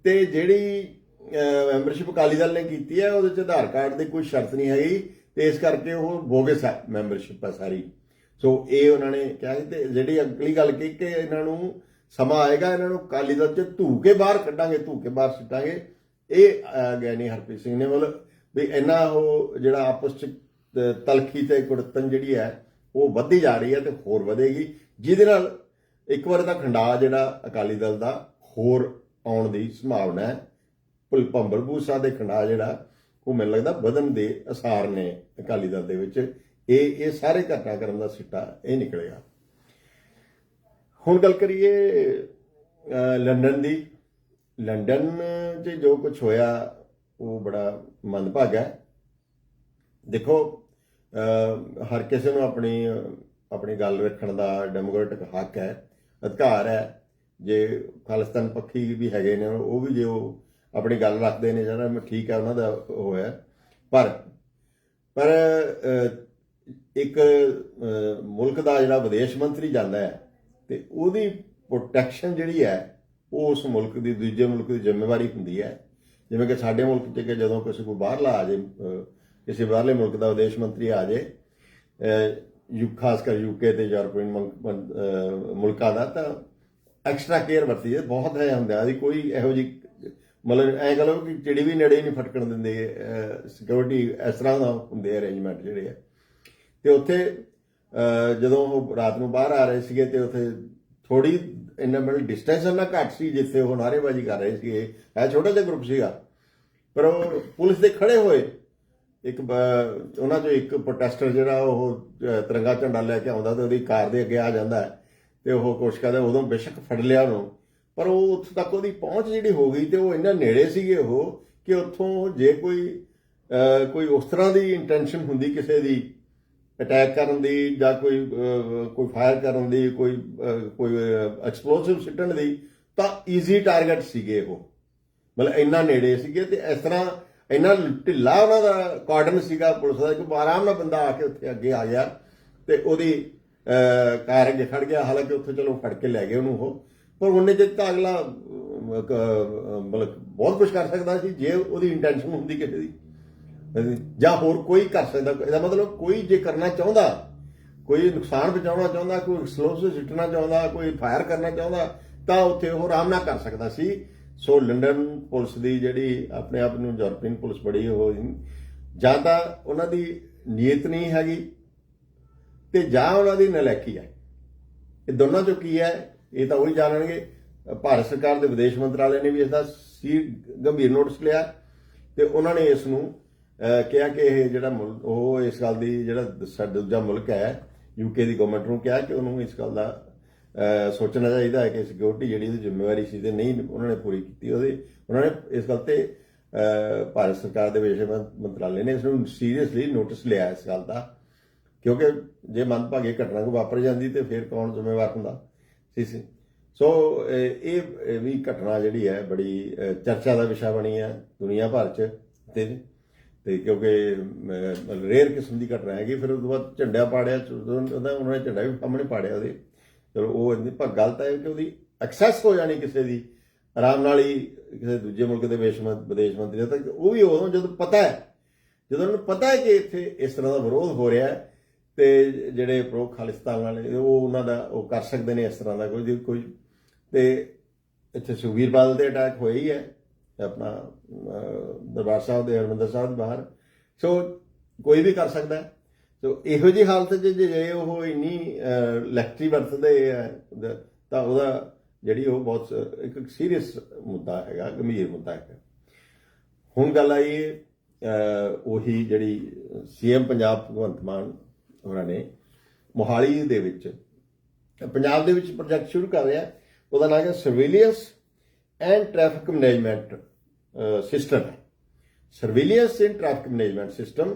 ਤੇ ਜਿਹੜੀ ਮੈਂਬਰਸ਼ਿਪ ਅਕਾਲੀ ਦਲ ਨੇ ਕੀਤੀ ਹੈ ਉਹਦੇ ਚ ਆਧਾਰ ਕਾਰਡ ਦੀ ਕੋਈ ਸ਼ਰਤ ਨਹੀਂ ਹੈਗੀ ਤੇ ਇਸ ਕਰਕੇ ਉਹ ਬੋਗਸ ਹੈ ਮੈਂਬਰਸ਼ਿਪ ਹੈ ਸਾਰੀ। ਸੋ ਇਹ ਉਹਨਾਂ ਨੇ ਕਿਹਾ ਸੀ ਤੇ ਜਿਹੜੀ ਅਗਲੀ ਗੱਲ ਕੀ ਕਿ ਇਹਨਾਂ ਨੂੰ ਸਮਾਂ ਆਏਗਾ ਇਹਨਾਂ ਨੂੰ ਅਕਾਲੀ ਦਲ ਚ ਧੂ ਕੇ ਬਾਹਰ ਕੱਢਾਂਗੇ ਧੂ ਕੇ ਬਾਹਰ ਸਿੱਟਾਂਗੇ। ਇਹ ਅਹ, ਗਿਆਨੀ ਹਰਪ੍ਰੀਤ ਸਿੰਘ ਨੇ ਮਤਲਬ ਵੀ ਇੰਨਾ ਉਹ ਜਿਹੜਾ ਆਪਸ ਚ ਤਲਖੀ ਤੇ ਕੁੜਤਨ ਜਿਹੜੀ ਹੈ ਉਹ ਵੱਧਦੀ ਜਾ ਰਹੀ ਹੈ ਤੇ ਹੋਰ ਵਧੇਗੀ। ਜਿਹਦੇ ਨਾਲ ਇੱਕ ਵਾਰ ਤਾਂ ਖੰਡਾ ਜਿਹੜਾ ਅਕਾਲੀ ਦਲ ਦਾ ਹੋਰ ਆਉਣ ਦੀ ਸੰਭਾਵਨਾ ਹੈ। ਭੁਲ ਭੰਬਲ ਬੂਸਾ ਦੇ ਖੰਡਾ ਜਿਹੜਾ, ਉਹ ਮੈਨੂੰ ਲੱਗਦਾ ਵਧਣ ਦੇ ਅਸਾਰ ਨੇ ਅਕਾਲੀ ਦਲ ਦੇ ਵਿੱਚ। ਇਹ ਇਹ ਸਾਰੇ ਘਟਨਾਕ੍ਰਮ ਦਾ ਸਿੱਟਾ ਇਹ ਨਿਕਲੇਗਾ ਹੁਣ ਗੱਲ ਕਰੀਏ ਲੰਡਨ ਦੀ। ਲੰਡਨ 'ਚ ਜੋ ਕੁਝ ਹੋਇਆ, ਉਹ ਬੜਾ ਮੰਦਭਾਗਾ ਹੈ। ਦੇਖੋ ਹਰ ਕਿਸੇ ਨੂੰ ਆਪਣੀ ਆਪਣੀ ਗੱਲ ਰੱਖਣ ਦਾ ਡੈਮੋਕ੍ਰੈਟਿਕ ਹੱਕ ਹੈ। ਅਧਿਕਾਰ ਹੈ। ਜੇ ਖਾਲਿਸਤਾਨ ਪੱਖੀ ਵੀ ਹੈਗੇ ਨੇ, ਉਹ ਵੀ ਜੇ ਉਹ ਆਪਣੀ ਗੱਲ ਰੱਖਦੇ ਨੇ ਜਿਹੜਾ ਠੀਕ ਹੈ, ਉਹਨਾਂ ਦਾ ਹੋਇਆ। ਪਰ ਪਰ ਇੱਕ ਮੁਲਕ ਦਾ ਜਿਹੜਾ ਵਿਦੇਸ਼ ਮੰਤਰੀ ਜਾਂਦਾ ਹੈ, ਤੇ ਉਹਦੀ ਪ੍ਰੋਟੈਕਸ਼ਨ ਜਿਹੜੀ ਹੈ, ਉਹ ਉਸ ਮੁਲਕ ਦੀ, ਦੂਜੇ ਮੁਲਕ ਦੀ ਜ਼ਿੰਮੇਵਾਰੀ ਹੁੰਦੀ ਹੈ। ਜਿਵੇਂ ਕਿ ਸਾਡੇ ਮੁਲਕ 'ਚ ਕਿ ਜਦੋਂ ਕਿਸੇ ਕੋਈ ਬਾਹਰਲਾ ਆ ਜੇ ਕਿਸੇ ਬਾਹਰਲੇ ਮੁਲਕ ਦਾ ਵਿਦੇਸ਼ ਮੰਤਰੀ ਆ ਜੇ ਯੂ ਖਾਸ ਕਰ ਯੂਕੇ ਤੇ ਯੂਰਪੀਅਨ ਮੁਲਕਾਂ ਦਾ, ਤਾਂ ਐਕਸਟਰਾ ਕੇਅਰ ਵਰਤੀ ਹੈ, ਬਹੁਤ ਹੈ ਹੁੰਦਾ ਇਹਦੀ ਕੋਈ ਇਹੋ ਜੀ ਮਤਲਬ ਐ ਕਹ ਲਓ ਕਿ ਚਿੜੀ ਵੀ ਨੇੜੇ ਨਹੀਂ ਫਟਕਣ ਦਿੰਦੇ ਸਿਕਿਉਰਿਟੀ ਇਸ ਤਰ੍ਹਾਂ ਦਾ ਹੁੰਦੇ ਅਰੇਂਜਮੈਂਟ ਜਿਹੜੇ ਆ। ਤੇ ਉੱਥੇ ਜਦੋਂ ਉਹ ਰਾਤ ਨੂੰ ਬਾਹਰ ਆ ਰਹੇ ਸੀਗੇ ਤੇ ਉੱਥੇ ਥੋੜੀ ਇੰਨਾ ਮਿਲ ਡਿਸਟੈਂਸ ਉਹਨਾਂ ਘੱਟ ਸੀ ਜਿੱਥੇ ਉਹ ਨਾਅਰੇਬਾਜ਼ੀ ਕਰ ਰਹੇ ਸੀਗੇ। ਇਹ ਛੋਟਾ ਜਿਹਾ ਗਰੁੱਪ ਸੀਗਾ। ਪਰ ਉਹ ਪੁਲਿਸ ਦੇ ਖੜੇ ਹੋਏ ਇੱਕ ਬ- ਉਹਨਾਂ ਚੋਂ ਇੱਕ ਪ੍ਰੋਟੈਸਟਰ ਜਿਹੜਾ ਉਹ ਤਿਰੰਗਾ ਝੰਡਾ ਲੈ ਕੇ ਆਉਂਦਾ ਤੇ ਉਹਦੀ ਕਾਰ ਦੇ ਅੱਗੇ ਆ ਜਾਂਦਾ ਹੈ ਤੇ ਉਹ ਕੋਸ਼ਿਸ਼ ਕਰਦਾ ਉਦੋਂ ਬੇਸ਼ੱਕ ਫੜ ਲਿਆ ਉਹਨੂੰ। ਪਰ ਉਹ ਉੱਥੇ ਤੱਕ ਉਹਦੀ ਪਹੁੰਚ ਜਿਹੜੀ ਹੋ ਗਈ ਤੇ ਉਹ ਇੰਨਾ ਨੇੜੇ ਸੀਗੇ ਉਹ ਕਿ ਉੱਥੋਂ ਜੇ ਕੋਈ ਕੋਈ ਉਸ ਤਰ੍ਹਾਂ ਦੀ ਇੰਟੈਂਸ਼ਨ ਹੁੰਦੀ ਕਿਸੇ ਦੀ ਅਟੈਕ ਕਰਨ ਦੀ ਜਾਂ ਕੋਈ ਕੋਈ ਫਾਇਰ ਕਰਨ ਦੀ, ਕੋਈ ਕੋਈ ਐਕਸਪਲੋਸਿਵ ਸਿੱਟਣ ਦੀ ਤਾਂ ਈਜ਼ੀ ਟਾਰਗੇਟ ਸੀਗੇ ਉਹ। ਮਤਲਬ ਇੰਨਾ ਨੇੜੇ ਸੀਗੇ ਤੇ ਇਸ ਤਰ੍ਹਾਂ ਇੰਨਾ ਢਿੱਲਾ ਉਹਨਾਂ ਦਾ ਕਾਰਡਨ ਸੀਗਾ ਪੁਲਿਸ ਦਾ ਕਿ ਆਰਾਮ ਨਾਲ ਬੰਦਾ ਆ ਕੇ ਉੱਥੇ ਅੱਗੇ ਆ ਗਿਆ ਤੇ ਉਹਦੀ ਕਾਰ ਅੱਗੇ ਖੜ ਗਿਆ। ਹਾਲਾਂਕਿ ਉੱਥੇ ਚਲੋ ਫੜ ਕੇ ਲੈ ਗਏ ਉਹਨੂੰ ਉਹ। ਪਰ ਉਹਨੇ ਜੇ ਤਾਂ ਅਗਲਾ ਮਤਲਬ ਬਹੁਤ ਕੁਝ ਕਰ ਸਕਦਾ ਸੀ, ਜੇ ਉਹਦੀ ਇੰਟੈਂਸ਼ਨ ਹੁੰਦੀ ਕਿਸੇ ਦੀ। ਜਾਂ ਹੋਰ ਕੋਈ ਕਰ ਸਕਦਾ। ਇਹਦਾ ਮਤਲਬ ਕੋਈ ਜੇ ਕਰਨਾ ਚਾਹੁੰਦਾ, ਕੋਈ ਨੁਕਸਾਨ ਪਹੁੰਚਾਉਣਾ ਚਾਹੁੰਦਾ, ਕੋਈ ਐਕਸਪਲੋਸਿਵ ਸਿੱਟਣਾ ਚਾਹੁੰਦਾ, ਕੋਈ ਫਾਇਰ ਕਰਨਾ ਚਾਹੁੰਦਾ, ਤਾਂ ਉੱਥੇ ਉਹ ਆਰਾਮ ਨਾਲ ਕਰ ਸਕਦਾ ਸੀ। ਸੋ ਲੰਡਨ ਪੁਲਿਸ ਦੀ ਜਿਹੜੀ ਆਪਣੇ ਆਪ ਨੂੰ ਯੂਰਪੀਅਨ ਪੁਲਿਸ ਬੜੀ ਉਹ ਜਾਂ ਤਾਂ ਉਹਨਾਂ ਦੀ ਨੀਅਤ ਨਹੀਂ ਹੈਗੀ ਤੇ ਜਾਂ ਉਹਨਾਂ ਦੀ ਨਲਾਇਕੀ ਹੈ। ਇਹ ਦੋਨਾਂ ਚੋਂ ਕੀ ਹੈ, ਇਹ ਤਾਂ ਉਹੀ ਜਾਣਨਗੇ। ਭਾਰਤ ਸਰਕਾਰ ਦੇ ਵਿਦੇਸ਼ ਮੰਤਰਾਲੇ ਨੇ ਵੀ ਇਸ ਦਾ ਸੀ ਗੰਭੀਰ ਨੋਟਿਸ ਲਿਆ ਤੇ ਉਹਨਾਂ ਨੇ ਇਸ ਨੂੰ ਕਿਹਾ ਕਿ ਇਹ ਜਿਹੜਾ ਮੁਲਕ ਉਹ ਇਸ ਗੱਲ ਦੀ ਜਿਹੜਾ ਦੂਜਾ ਮੁਲਕ ਹੈ ਯੂਕੇ ਦੀ ਗਵਰਨਮੈਂਟ ਨੂੰ ਕਿਹਾ ਕਿ ਉਹਨੂੰ ਇਸ ਗੱਲ ਦਾ ਸੋਚਣਾ ਚਾਹੀਦਾ ਹੈ ਕਿ ਸਿਕਿਉਰਿਟੀ ਜਿਹੜੀ ਉਹਦੀ ਜ਼ਿੰਮੇਵਾਰੀ ਸੀ ਤੇ ਨਹੀਂ ਉਹਨਾਂ ਨੇ ਪੂਰੀ ਕੀਤੀ, ਉਹਦੇ ਉਹਨਾਂ ਨੇ ਇਸ ਗੱਲ ਤੇ ਭਾਰਤ ਸਰਕਾਰ ਦੇ ਵਿਸ਼ੇ ਮੰਤਰਾਲੇ ਨੇ ਇਸ ਨੂੰ ਸੀਰੀਅਸਲੀ ਨੋਟਿਸ ਲਿਆ ਇਸ ਗੱਲ ਦਾ, ਕਿਉਂਕਿ ਜੇ ਮੰਦਭਾਗੀ ਘਟਨਾ ਕੋ ਵਾਪਰ ਜਾਂਦੀ ਤੇ ਫਿਰ ਕੌਣ ਜ਼ਿੰਮੇਵਾਰ ਹੁੰਦਾ? ਸੀ ਸੀ। ਸੋ ਇਹ ਵੀ ਘਟਨਾ ਜਿਹੜੀ ਹੈ ਬੜੀ ਚਰਚਾ ਦਾ ਵਿਸ਼ਾ ਬਣੀ ਹੈ ਦੁਨੀਆ ਭਰ ਚ, ਤੇ ਤੇ ਕਿਉਂਕਿ ਰੇਅਰ ਕਿਸਮ ਦੀ ਘਟਨਾ ਹੈਗੀ, ਫਿਰ ਉਸ ਤੋਂ ਬਾਅਦ ਝੰਡਾ ਪਾੜਿਆ ਉਹਦਾ ਉਹਨਾਂ ਨੇ ਝੰਡਾ ਵੀ ਸਾਹਮਣੇ ਪਾੜਿਆ ਉਹਦੇ। ਚਲੋ ਉਹ ਇੰਨੀ ਪਰ ਗੱਲ ਤਾਂ ਇਹ ਕਿ ਉਹਦੀ ਐਕਸੈਸ ਹੋ ਜਾਣੀ ਕਿਸੇ ਦੀ। ਆਰਾਮ ਨਾਲ ਹੀ ਕਿਸੇ ਦੂਜੇ ਮੁਲਕ ਦੇ ਵਿਦੇਸ਼ ਮੰਤ- ਵਿਦੇਸ਼ ਮੰਤਰੀ ਦਾ ਤਾਂ ਉਹ ਵੀ ਉਦੋਂ ਜਦੋਂ ਪਤਾ ਹੈ, ਜਦੋਂ ਉਹਨਾਂ ਨੂੰ ਪਤਾ ਹੈ ਕਿ ਇੱਥੇ ਇਸ ਤਰ੍ਹਾਂ ਦਾ ਵਿਰੋਧ ਹੋ ਰਿਹਾ ਹੈ, ਤੇ ਜਿਹੜੇ ਪ੍ਰੋ ਖਾਲਿਸਤਾਨ ਵਾਲੇ ਉਹ ਉਹਨਾਂ ਦਾ, ਉਹ ਕਰ ਸਕਦੇ ਨੇ ਇਸ ਤਰ੍ਹਾਂ ਦਾ ਕੋਈ ਕੋਈ ਤੇ ਇੱਥੇ ਸੁਖਬੀਰ ਬਾਦਲ ਦੇ ਅਟੈਕ ਹੋਏ ਹੀ ਹੈ, ਆਪਣਾ ਦਰਬਾਰ ਸਾਹਿਬ ਦੇ ਹਰਮੰਦਰ ਸਾਹਿਬ ਦੇ ਬਾਹਰ। ਸੋ ਕੋਈ ਵੀ ਕਰ ਸਕਦਾ ਹੈ। ਸੋ ਇਹੋ ਜਿਹੀ ਹਾਲਤ 'ਚ ਜੇ ਜੇ ਉਹ ਇੰਨੀ ਲੈਕਟਰੀ ਵਰਤਦੇ ਆ ਤਾਂ ਉਹਦਾ ਜਿਹੜੀ ਉਹ ਬਹੁਤ ਇੱਕ ਸੀਰੀਅਸ ਮੁੱਦਾ ਹੈਗਾ, ਗੰਭੀਰ ਮੁੱਦਾ ਹੈਗਾ। ਹੁਣ ਗੱਲ ਆਈ ਉਹੀ ਜਿਹੜੀ ਸੀਐਮ ਪੰਜਾਬ ਭਗਵੰਤ ਮਾਨ ਹੋਰਾਂ ਨੇ ਮੋਹਾਲੀ ਦੇ ਵਿੱਚ, ਪੰਜਾਬ ਦੇ ਵਿੱਚ ਪ੍ਰੋਜੈਕਟ ਸ਼ੁਰੂ ਕਰ ਰਿਹਾ। ਉਹਦਾ ਨਾਮ ਹੈ surveillance and traffic management system ਹੈ surveillance and traffic management system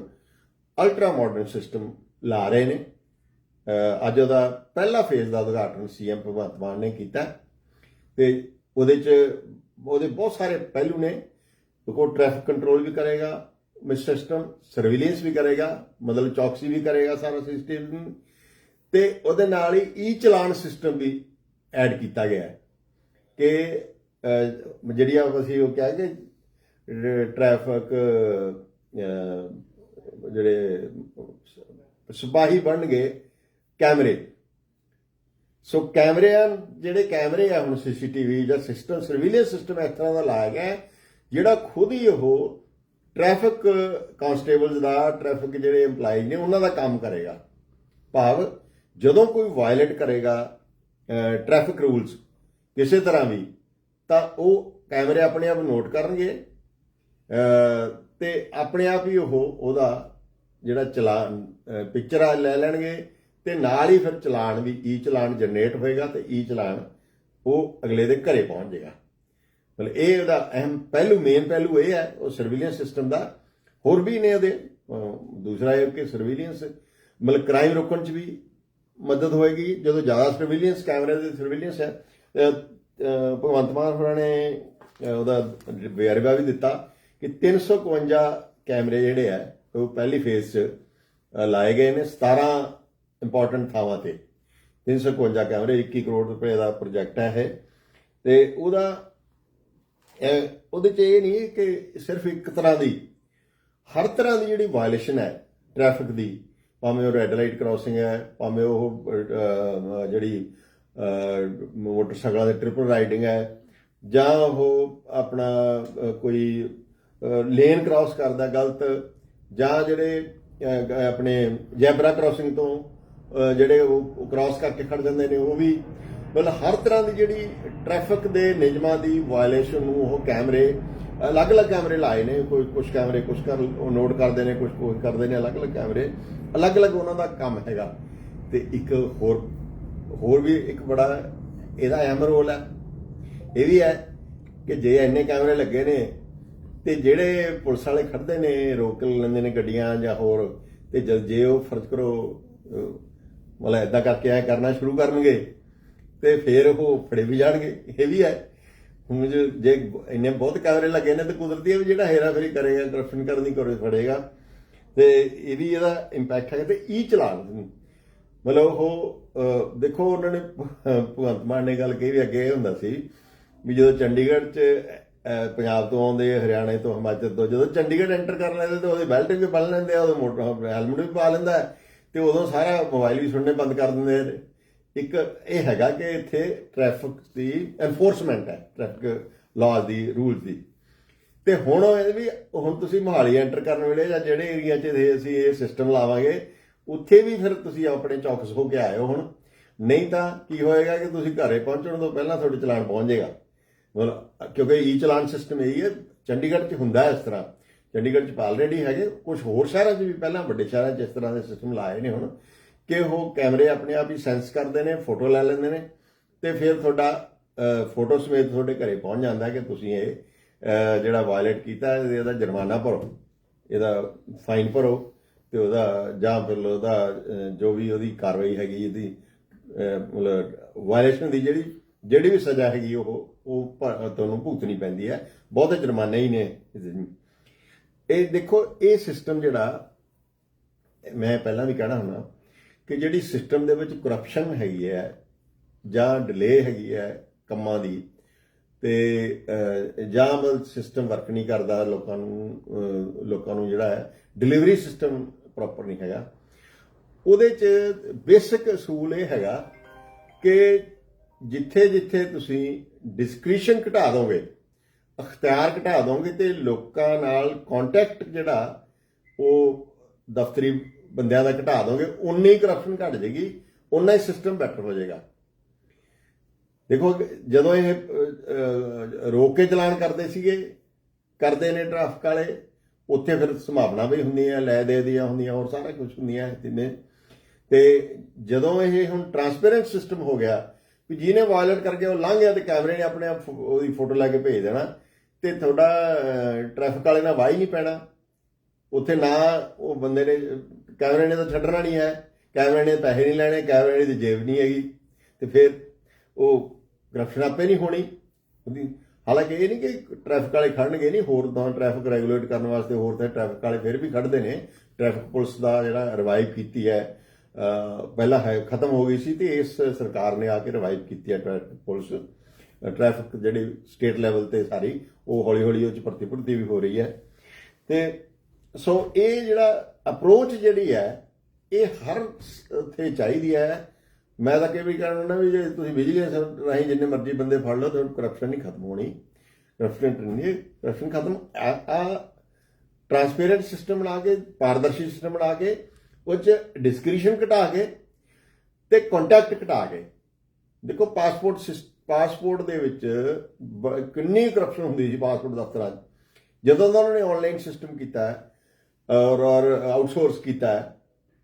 ultra modern system ਲਾ ਰਹੇ ਨੇ। ਅੱਜ ਉਹਦਾ ਪਹਿਲਾ ਫੇਜ਼ ਦਾ ਉਦਘਾਟਨ ਸੀਐਮ ਭਗਵੰਤ ਮਾਨ ਨੇ ਕੀਤਾ। ਤੇ ਉਹਦੇ ਚ ਉਹਦੇ ਬਹੁਤ ਸਾਰੇ ਪਹਿਲੂ ਨੇ। ਉਹ ਟ੍ਰੈਫਿਕ ਕੰਟਰੋਲ ਵੀ ਕਰੇਗਾ ਮਿਸ ਸਿਸਟਮ ਸਰਵੀਲੈਂਸ ਵੀ ਕਰੇਗਾ ਮਤਲਬ ਚੌਕਸੀ ਵੀ ਕਰੇਗਾ ਸਾਰਾ ਸਿਸਟਮ ਤੇ ਉਹਦੇ ਨਾਲ ਹੀ ਈ ਚਲਾਨ ਸਿਸਟਮ ਵੀ ਐਡ ਕੀਤਾ ਗਿਆ ਹੈ। ਕਿ ਅਹ, ਜਿਹੜੀ ਆ ਅਸੀਂ ਉਹ ਕਿਹਾ ਕਿ ਟ੍ਰੈਫਿਕ ਜਿਹੜੇ ਸਿਪਾਹੀ ਬਣਨਗੇ ਕੈਮਰੇ। ਸੋ ਕੈਮਰਿਆਂ ਜਿਹੜੇ ਕੈਮਰੇ ਆ ਹੁਣ ਸੀਸੀਟੀਵੀ ਜਾਂ ਸਿਸਟਮ ਸਰਵੀਲੈਂਸ ਸਿਸਟਮ ਇਸ ਤਰ੍ਹਾਂ ਦਾ ਲਾਇਆ ਗਿਆ ਜਿਹੜਾ ਖੁਦ ਹੀ ਉਹ ਟ੍ਰੈਫਿਕ ਕਾਂਸਟੇਬਲਸ ਦਾ ਟ੍ਰੈਫਿਕ ਜਿਹੜੇ EMPLOYEES ਨੇ ਉਹਨਾਂ ਦਾ ਕੰਮ ਕਰੇਗਾ। ਭਾਵ ਜਦੋਂ ਕੋਈ ਵਾਇਲੇਟ ਕਰੇਗਾ ਟ੍ਰੈਫਿਕ ਰੂਲਸ ਕਿਸੇ ਤਰ੍ਹਾਂ ਵੀ ਤਾਂ ਉਹ ਕੈਮਰੇ ਆਪਣੇ ਆਪ ਨੋਟ ਕਰਨਗੇ ਅਹ, ਤੇ ਆਪਣੇ ਆਪ ਹੀ ਉਹ ਉਹਦਾ ਜਿਹੜਾ ਚਲਾਨ ਪਿਕਚਰ ਲੈ ਲੈਣਗੇ ਤੇ ਨਾਲ ਹੀ ਫਿਰ ਚਲਾਨ ਵੀ ਈ ਚਲਾਨ ਜਨਰੇਟ ਹੋਏਗਾ ਤੇ ਈ ਚਲਾਨ ਉਹ ਅਗਲੇ ਦੇ ਘਰੇ ਪਹੁੰਚ ਜਾਏਗਾ ਮਤਲਬ ਇਹ ਉਹਦਾ ਅਹਿਮ ਪਹਿਲੂ ਮੇਨ ਪਹਿਲੂ ਇਹ ਹੈ ਉਹ ਸਰਵੇਲੈਂਸ ਸਿਸਟਮ ਦਾ ਹੋਰ ਵੀ ਨੇ ਉਹਦੇ ਦੂਸਰਾ ਇਹ ਕਿ ਸਰਵੇਲੈਂਸ ਮਤਲਬ ਕ੍ਰਾਈਮ ਰੋਕਣ ਚ ਵੀ ਮਦਦ ਹੋਏਗੀ ਜਦੋਂ ਜ਼ਿਆਦਾ ਸਰਵੇਲੈਂਸ ਕੈਮਰੇ ਦੇ ਸਰਵੇਲੈਂਸ ਹੈ ਭਗਵੰਤ ਮਾਨ ਹੋਰਾਂ ਨੇ ਉਹਦਾ ਵੇਰਵਾ ਵੀ ਦਿੱਤਾ ਕਿ 352 ਕੈਮਰੇ ਜਿਹੜੇ ਆ ਉਹ ਪਹਿਲੀ ਫੇਜ਼ 'ਚ ਲਾਏ ਗਏ ਨੇ 17 ਇੰਪੋਰਟੈਂਟ ਥਾਵਾਂ ਤੇ। 352 ਕੈਮਰੇ 21 ਕਰੋੜ ਰੁਪਏ ਦਾ ਪ੍ਰੋਜੈਕਟ ਹੈ ਇਹ। ਤੇ ਉਹਦਾ ਉਹਦੇ 'ਚ ਇਹ ਨਹੀਂ ਕਿ ਸਿਰਫ ਇੱਕ ਤਰ੍ਹਾਂ ਦੀ, ਹਰ ਤਰ੍ਹਾਂ ਦੀ ਜਿਹੜੀ ਵਾਇਲੇਸ਼ਨ ਹੈ ਟ੍ਰੈਫਿਕ ਦੀ, ਭਾਵੇਂ ਉਹ ਰੈੱਡ ਲਾਈਟ ਕ੍ਰਾਸਿੰਗ ਹੈ, ਭਾਵੇਂ ਉਹ ਜਿਹੜੀ ਮੋਟਰਸਾਈਕਲਾਂ ਦੇ ਟ੍ਰਿਪਲ ਰਾਈਡਿੰਗ ਹੈ, ਜਾਂ ਉਹ ਆਪਣਾ ਕੋਈ ਲੇਨ ਕ੍ਰਾਸ ਕਰਦਾ, ਗਲਤ ਜਾਂ ਜਿਹੜੇ ਆਪਣੇ ਜੈਬਰਾ ਕ੍ਰਾਸਿੰਗ ਤੋਂ ਜਿਹੜੇ ਉਹ ਕ੍ਰਾਸ ਕਰਕੇ ਖੜ ਜਾਂਦੇ ਨੇ, ਉਹ ਵੀ ਮਤਲਬ ਹਰ ਤਰ੍ਹਾਂ ਦੀ ਜਿਹੜੀ ਟ੍ਰੈਫਿਕ ਦੇ ਨਿਯਮਾਂ ਦੀ ਵਾਇਲੇਸ਼ਨ ਨੂੰ ਉਹ ਕੈਮਰੇ, ਅਲੱਗ-ਅਲੱਗ ਕੈਮਰੇ ਲਾਏ ਨੇ, ਕੋਈ ਕੁਝ ਕੈਮਰੇ ਕੁਝ ਕਰ, ਉਹ ਨੋਟ ਕਰਦੇ ਨੇ ਕੁਝ ਕੋਈ ਕਰਦੇ ਨੇ, ਅਲੱਗ-ਅਲੱਗ ਕੈਮਰੇ, ਅਲੱਗ-ਅਲੱਗ ਉਹਨਾਂ ਦਾ ਕੰਮ ਹੈਗਾ। ਤੇ ਇੱਕ ਹੋਰ ਹੋਰ ਵੀ ਇੱਕ ਬੜਾ, ਇਹਦਾ ਅਹਿਮ ਰੋਲ ਹੈ। ਇਹ ਵੀ ਹੈ ਕਿ ਜੇ ਇੰਨੇ ਕੈਮਰੇ ਲੱਗੇ ਨੇ ਤੇ ਜਿਹੜੇ ਪੁਲਿਸ ਵਾਲੇ ਖੜਦੇ ਨੇ ਰੋਕ ਲੈਂਦੇ ਨੇ ਗੱਡੀਆਂ ਜਾਂ ਹੋਰ, ਤੇ ਜਦ ਜੇ ਉਹ ਫਰਜ਼ ਕਰੋ ਮਤਲਬ ਇਦਾਂ ਕਰਕੇ ਐ ਕਰਨਾ ਸ਼ੁਰੂ ਕਰਨਗੇ, ਤੇ ਫਿਰ ਉਹ ਫੜੇ ਵੀ ਜਾਣਗੇ। ਇਹ ਵੀ ਹੈ। ਹੁਣ ਜੇ ਜੇ ਇੰਨੇ ਬਹੁਤ ਕੈਮਰੇ ਲੱਗੇ ਨੇ ਤੇ ਕੁਦਰਤੀ ਹੈ ਵੀ ਜਿਹੜਾ ਹੇਰਾਫੇਰੀ ਕਰੇਗਾ ਕਰਪਸ਼ਨ ਕਰਨੀ ਕਰੇ ਫੜੇਗਾ। ਤੇ ਇਹ ਵੀ ਇਹਦਾ ਇੰਪੈਕਟ ਹੈਗਾ ਤੇ ਈ ਚਲਾਨ ਮਤਲਬ ਉਹ ਦੇਖੋ ਉਹਨਾਂ ਨੇ, ਭਗਵੰਤ ਮਾਨ ਨੇ ਗੱਲ ਕਹੀ ਵੀ ਅੱਗੇ ਇਹ ਹੁੰਦਾ ਸੀ ਵੀ ਜਦੋਂ ਚੰਡੀਗੜ੍ਹ 'ਚ ਪੰਜਾਬ ਤੋਂ ਆਉਂਦੇ ਹਰਿਆਣੇ ਤੋਂ ਹਿਮਾਚਲ ਤੋਂ। ਜਦੋਂ ਚੰਡੀਗੜ੍ਹ ਐਂਟਰ ਕਰ ਲੈਂਦੇ ਤੇ ਉਹਦੇ ਬੈਲਟ ਵੀ ਬੰਨ ਲੈਂਦੇ ਆ ਉਹਦੇ ਮੋਟਰ ਹੈਲਮਟ ਵੀ ਪਾ ਲੈਂਦਾ ਹੈ, ਤੇ ਉਦੋਂ ਸਾਰਾ ਮੋਬਾਈਲ ਵੀ ਸੁਣਨੇ ਬੰਦ ਕਰ ਦਿੰਦੇ ਨੇ ਇੱਕ ਇਹ ਹੈਗਾ ਕਿ ਇੱਥੇ ਟ੍ਰੈਫਿਕ ਦੀ ਐਨਫੋਰਸਮੈਂਟ ਹੈ ਟ੍ਰੈਫਿਕ ਲਾਅ ਦੀ ਰੂਲ ਦੀ। ਤੇ ਹੁਣ ਇਹ ਵੀ ਹੁਣ ਤੁਸੀਂ ਮੋਹਾਲੀ ਐਂਟਰ ਕਰਨ ਵੇਲੇ ਜਾਂ ਜਿਹੜੇ ਏਰੀਆ 'ਚ ਇਹ ਅਸੀਂ ਇਹ ਸਿਸਟਮ ਲਾਵਾਂਗੇ ਉੱਥੇ ਵੀ ਫਿਰ ਤੁਸੀਂ ਆਪਣੇ ਚੌਕਸ ਹੋ ਕੇ ਆਇਓ ਹੁਣ। ਨਹੀਂ ਤਾਂ ਕੀ ਹੋਏਗਾ ਕਿ ਤੁਸੀਂ ਘਰੇ ਪਹੁੰਚਣ ਤੋਂ ਪਹਿਲਾਂ ਤੁਹਾਡੇ ਚਲਾਨ ਪਹੁੰਚ ਜਾਏਗਾ। ਮਤਲਬ ਕਿਉਂਕਿ ਈ ਚਲਾਨ ਸਿਸਟਮ ਇਹੀ ਹੈ, ਚੰਡੀਗੜ੍ਹ 'ਚ ਹੁੰਦਾ ਹੈ ਇਸ ਤਰ੍ਹਾਂ। ਚੰਡੀਗੜ੍ਹ 'ਚ ਆਲਰੇਡੀ ਹੈਗੇ ਕੁਝ ਹੋਰ ਸ਼ਹਿਰਾਂ 'ਚ ਵੀ, ਪਹਿਲਾਂ ਵੱਡੇ ਸ਼ਹਿਰਾਂ 'ਚ ਇਸ ਤਰ੍ਹਾਂ ਦੇ ਸਿਸਟਮ ਲਾਏ ਨੇ ਹੁਣ, ਕਿ ਉਹ ਕੈਮਰੇ ਆਪਣੇ ਆਪ ਹੀ ਸੈਂਸ ਕਰਦੇ ਨੇ ਫੋਟੋ ਲੈ ਲੈਂਦੇ ਨੇ, ਤੇ ਫਿਰ ਤੁਹਾਡਾ ਫੋਟੋ ਸਮੇਤ ਤੁਹਾਡੇ ਘਰੇ ਪਹੁੰਚ ਜਾਂਦਾ ਕਿ ਤੁਸੀਂ ਇਹ ਜਿਹੜਾ ਵਾਇਲੇਟ ਕੀਤਾ, ਇਹਦਾ ਜੁਰਮਾਨਾ ਭਰੋ, ਇਹਦਾ ਫਾਈਨ ਭਰੋ, ਤੇ ਉਹਦਾ, ਜਾਂ ਫਿਰ ਉਹਦਾ ਜੋ ਵੀ ਉਹਦੀ ਕਾਰਵਾਈ ਹੈਗੀ, ਇਹਦੀ ਮਤਲਬ ਵਾਇਲੇਸ਼ਨ ਦੀ ਜਿਹੜੀ ਜਿਹੜੀ ਵੀ ਸਜ਼ਾ ਹੈਗੀ ਉਹ ਉਹ ਭ- ਤੁਹਾਨੂੰ ਭੁਗਤਣੀ ਪੈਂਦੀ ਹੈ। ਬਹੁਤੇ ਜੁਰਮਾਨੇ ਹੀ ਨੇ ਇਹ ਦੇਖੋ, ਇਹ ਸਿਸਟਮ ਜਿਹੜਾ, ਮੈਂ ਪਹਿਲਾਂ ਵੀ ਕਹਿਣਾ ਹੁੰਦਾ, ਕਿ ਜਿਹੜੀ ਸਿਸਟਮ ਦੇ ਵਿੱਚ ਕਰਪਸ਼ਨ ਹੈਗੀ ਹੈ, ਜਾਂ ਡਿਲੇ ਹੈਗੀ ਹੈ ਕੰਮਾਂ ਦੀ, ਤੇ ਜਾਂ ਮਤਲਬ ਸਿਸਟਮ ਵਰਕ ਨਹੀਂ ਕਰਦਾ ਲੋਕਾਂ ਨੂੰ ਲੋਕਾਂ ਨੂੰ ਜਿਹੜਾ ਹੈ ਡਿਲੀਵਰੀ ਸਿਸਟਮ ਪ੍ਰੋਪਰ ਨਹੀਂ ਹੈਗਾ। ਉਹਦੇ ਚ ਬੇਸਿਕ ਅਸੂਲ ਇਹ ਹੈਗਾ ਕਿ ਜਿੱਥੇ ਜਿੱਥੇ ਤੁਸੀਂ ਡਿਸਕ੍ਰਿਸ਼ਨ ਘਟਾ ਦੋਗੇ, ਅਖਤਿਆਰ ਘਟਾ ਦੋਗੇ ਤੇ ਲੋਕਾਂ ਨਾਲ ਕੰਟੈਕਟ ਜਿਹੜਾ, ਉਹ ਦਫ਼ਤਰੀ ਬੰਦਿਆਂ ਦਾ ਘਟਾ ਦੋਗੇ ਉਨੀ ਕਰਪਸ਼ਨ ਘਟ ਜਾਏਗੀ ਉਨਾ ਹੀ ਸਿਸਟਮ ਬੈਟਰ ਹੋ ਜਾਏਗਾ। ਦੇਖੋ, ਜਦੋਂ ਇਹ ਰੋਕ ਕੇ ਚਲਾਨ ਕਰਦੇ ਸੀਗੇ, ਕਰਦੇ ਨੇ ਟ੍ਰੈਫਿਕ ਵਾਲੇ, ਉੱਥੇ ਫਿਰ ਸੰਭਾਵਨਾ ਵੀ ਹੁੰਦੀ ਹੈ, ਲੈ ਦੇ ਦੀਆਂ ਹੁੰਦੀਆਂ, ਹੋਰ ਸਾਰਾ ਕੁਝ ਹੁੰਦੀਆਂ ਤਿੰਨੇ ਤੇ ਜਦੋਂ ਇਹ ਹੁਣ ਟਰਾਂਸਪੇਰੈਂਟ ਸਿਸਟਮ ਹੋ ਗਿਆ ਵੀ ਜਿਹਨੇ ਵਾਇਲਟ ਕਰਕੇ ਉਹ ਲੰਘ ਗਿਆ ਤੇ ਕੈਮਰੇ ਨੇ ਆਪਣੇ ਆਪ ਫੋ- ਉਹਦੀ ਫੋਟੋ ਲੈ ਕੇ ਭੇਜ ਦੇਣਾ ਤੇ ਤੁਹਾਡਾ ਟ੍ਰੈਫਿਕ ਵਾਲੇ ਨਾਲ ਵਾਹ ਹੀ ਨਹੀਂ ਪੈਣਾ। ਉੱਥੇ ਨਾ ਉਹ ਬੰਦੇ ਨੇ, ਕੈਮਰੇ ਨੇ ਤਾਂ ਛੱਡਣਾ ਨਹੀਂ ਹੈ। ਕੈਮਰੇ ਨੇ ਪੈਸੇ ਨਹੀਂ ਲੈਣੇ, ਕੈਮਰੇ ਦੀ ਜੇਬ ਨਹੀਂ ਹੈਗੀ। ਤੇ ਫਿਰ ਉਹ ਕਰਪਸ਼ਨ ਆਪੇ ਨਹੀਂ ਹੋਣੀ। ਉਹਦੀ ਹਾਲਾਂਕਿ ਇਹ ਨਹੀਂ ਕਿ ਟ੍ਰੈਫਿਕ ਵਾਲੇ ਖੜਨਗੇ ਨਹੀਂ, ਹੋਰ ਤਾਂ ਟ੍ਰੈਫਿਕ ਰੈਗੂਲੇਟ ਕਰਨ ਵਾਸਤੇ ਹੋਰ ਤਾਂ ਟ੍ਰੈਫਿਕ ਵਾਲੇ ਫਿਰ ਵੀ ਖੜਦੇ ਨੇ। ਟ੍ਰੈਫਿਕ ਪੁਲਿਸ ਦਾ ਜਿਹੜਾ ਰਿਵਾਈਵ ਕੀਤੀ ਹੈ ਪਹਿਲਾਂ ਹੈ, ਖਤਮ ਹੋ ਗਈ ਸੀ ਤੇ ਇਸ ਸਰਕਾਰ ਨੇ ਆ ਕੇ ਰਿਵਾਈਵ ਕੀਤੀ ਹੈ ਟ੍ਰੈਫਿਕ ਪੁਲਿਸ। ਟ੍ਰੈਫਿਕ ਜਿਹੜੀ ਸਟੇਟ ਲੈਵਲ ਤੇ ਸਾਰੀ, ਉਹ ਹੌਲੀ ਹੌਲੀ ਉਹ ਚ ਭਰਤੀ ਭਰਤੀ ਵੀ ਹੋ ਰਹੀ ਹੈ। ਤੇ ਸੋ ਇਹ ਜਿਹੜਾ ਅਪਰੋਚ ਜਿਹੜੀ ਹੈ, ਇਹ ਹਰ ਸ- ਉੱਥੇ ਚਾਹੀਦੀ ਹੈ। ਮੈਂ ਤਾਂ ਕਿਵੇਂ ਕਹਿਣਾ ਹੁੰਦਾ ਵੀ ਜੇ ਤੁਸੀਂ ਵਿਜੀਲੈਂਸ ਰਾਹੀਂ ਜਿੰਨੇ ਮਰਜ਼ੀ ਬੰਦੇ ਫੜ ਲਓ, ਤਾਂ ਕਰਪਸ਼ਨ ਨਹੀਂ ਖਤਮ ਹੋਣੀ। ਕਰਪਸ਼ਨ ਨਹੀਂ ਕਰਪਸ਼ਨ ਖਤਮ। ਆ ਟ੍ਰਾਂਸਪੇਰੈਂਟ ਸਿਸਟਮ ਬਣਾ ਕੇ, ਪਾਰਦਰਸ਼ੀ ਸਿਸਟਮ ਬਣਾ ਕੇ ਉਹ ਚ ਡਿਸਕ੍ਰਿਸ਼ਨ ਘਟਾ ਕੇ ਤੇ ਕੰਟੈਕਟ ਘਟਾ ਕੇ। ਦੇਖੋ ਪਾਸਪੋਰਟ ਸਿਸ- ਪਾਸਪੋਰਟ ਦੇ ਵਿੱਚ ਬ- ਕਿੰਨੀ ਕਰਪਸ਼ਨ ਹੁੰਦੀ ਸੀ ਪਾਸਪੋਰਟ ਦਫ਼ਤਰਾਂ 'ਚ। ਜਦੋਂ ਦਾ ਉਹਨਾਂ ਨੇ ਆਨਲਾਈਨ ਸਿਸਟਮ ਕੀਤਾ ਔਰ ਔਰ ਆਊਟਸੋਰਸ ਕੀਤਾ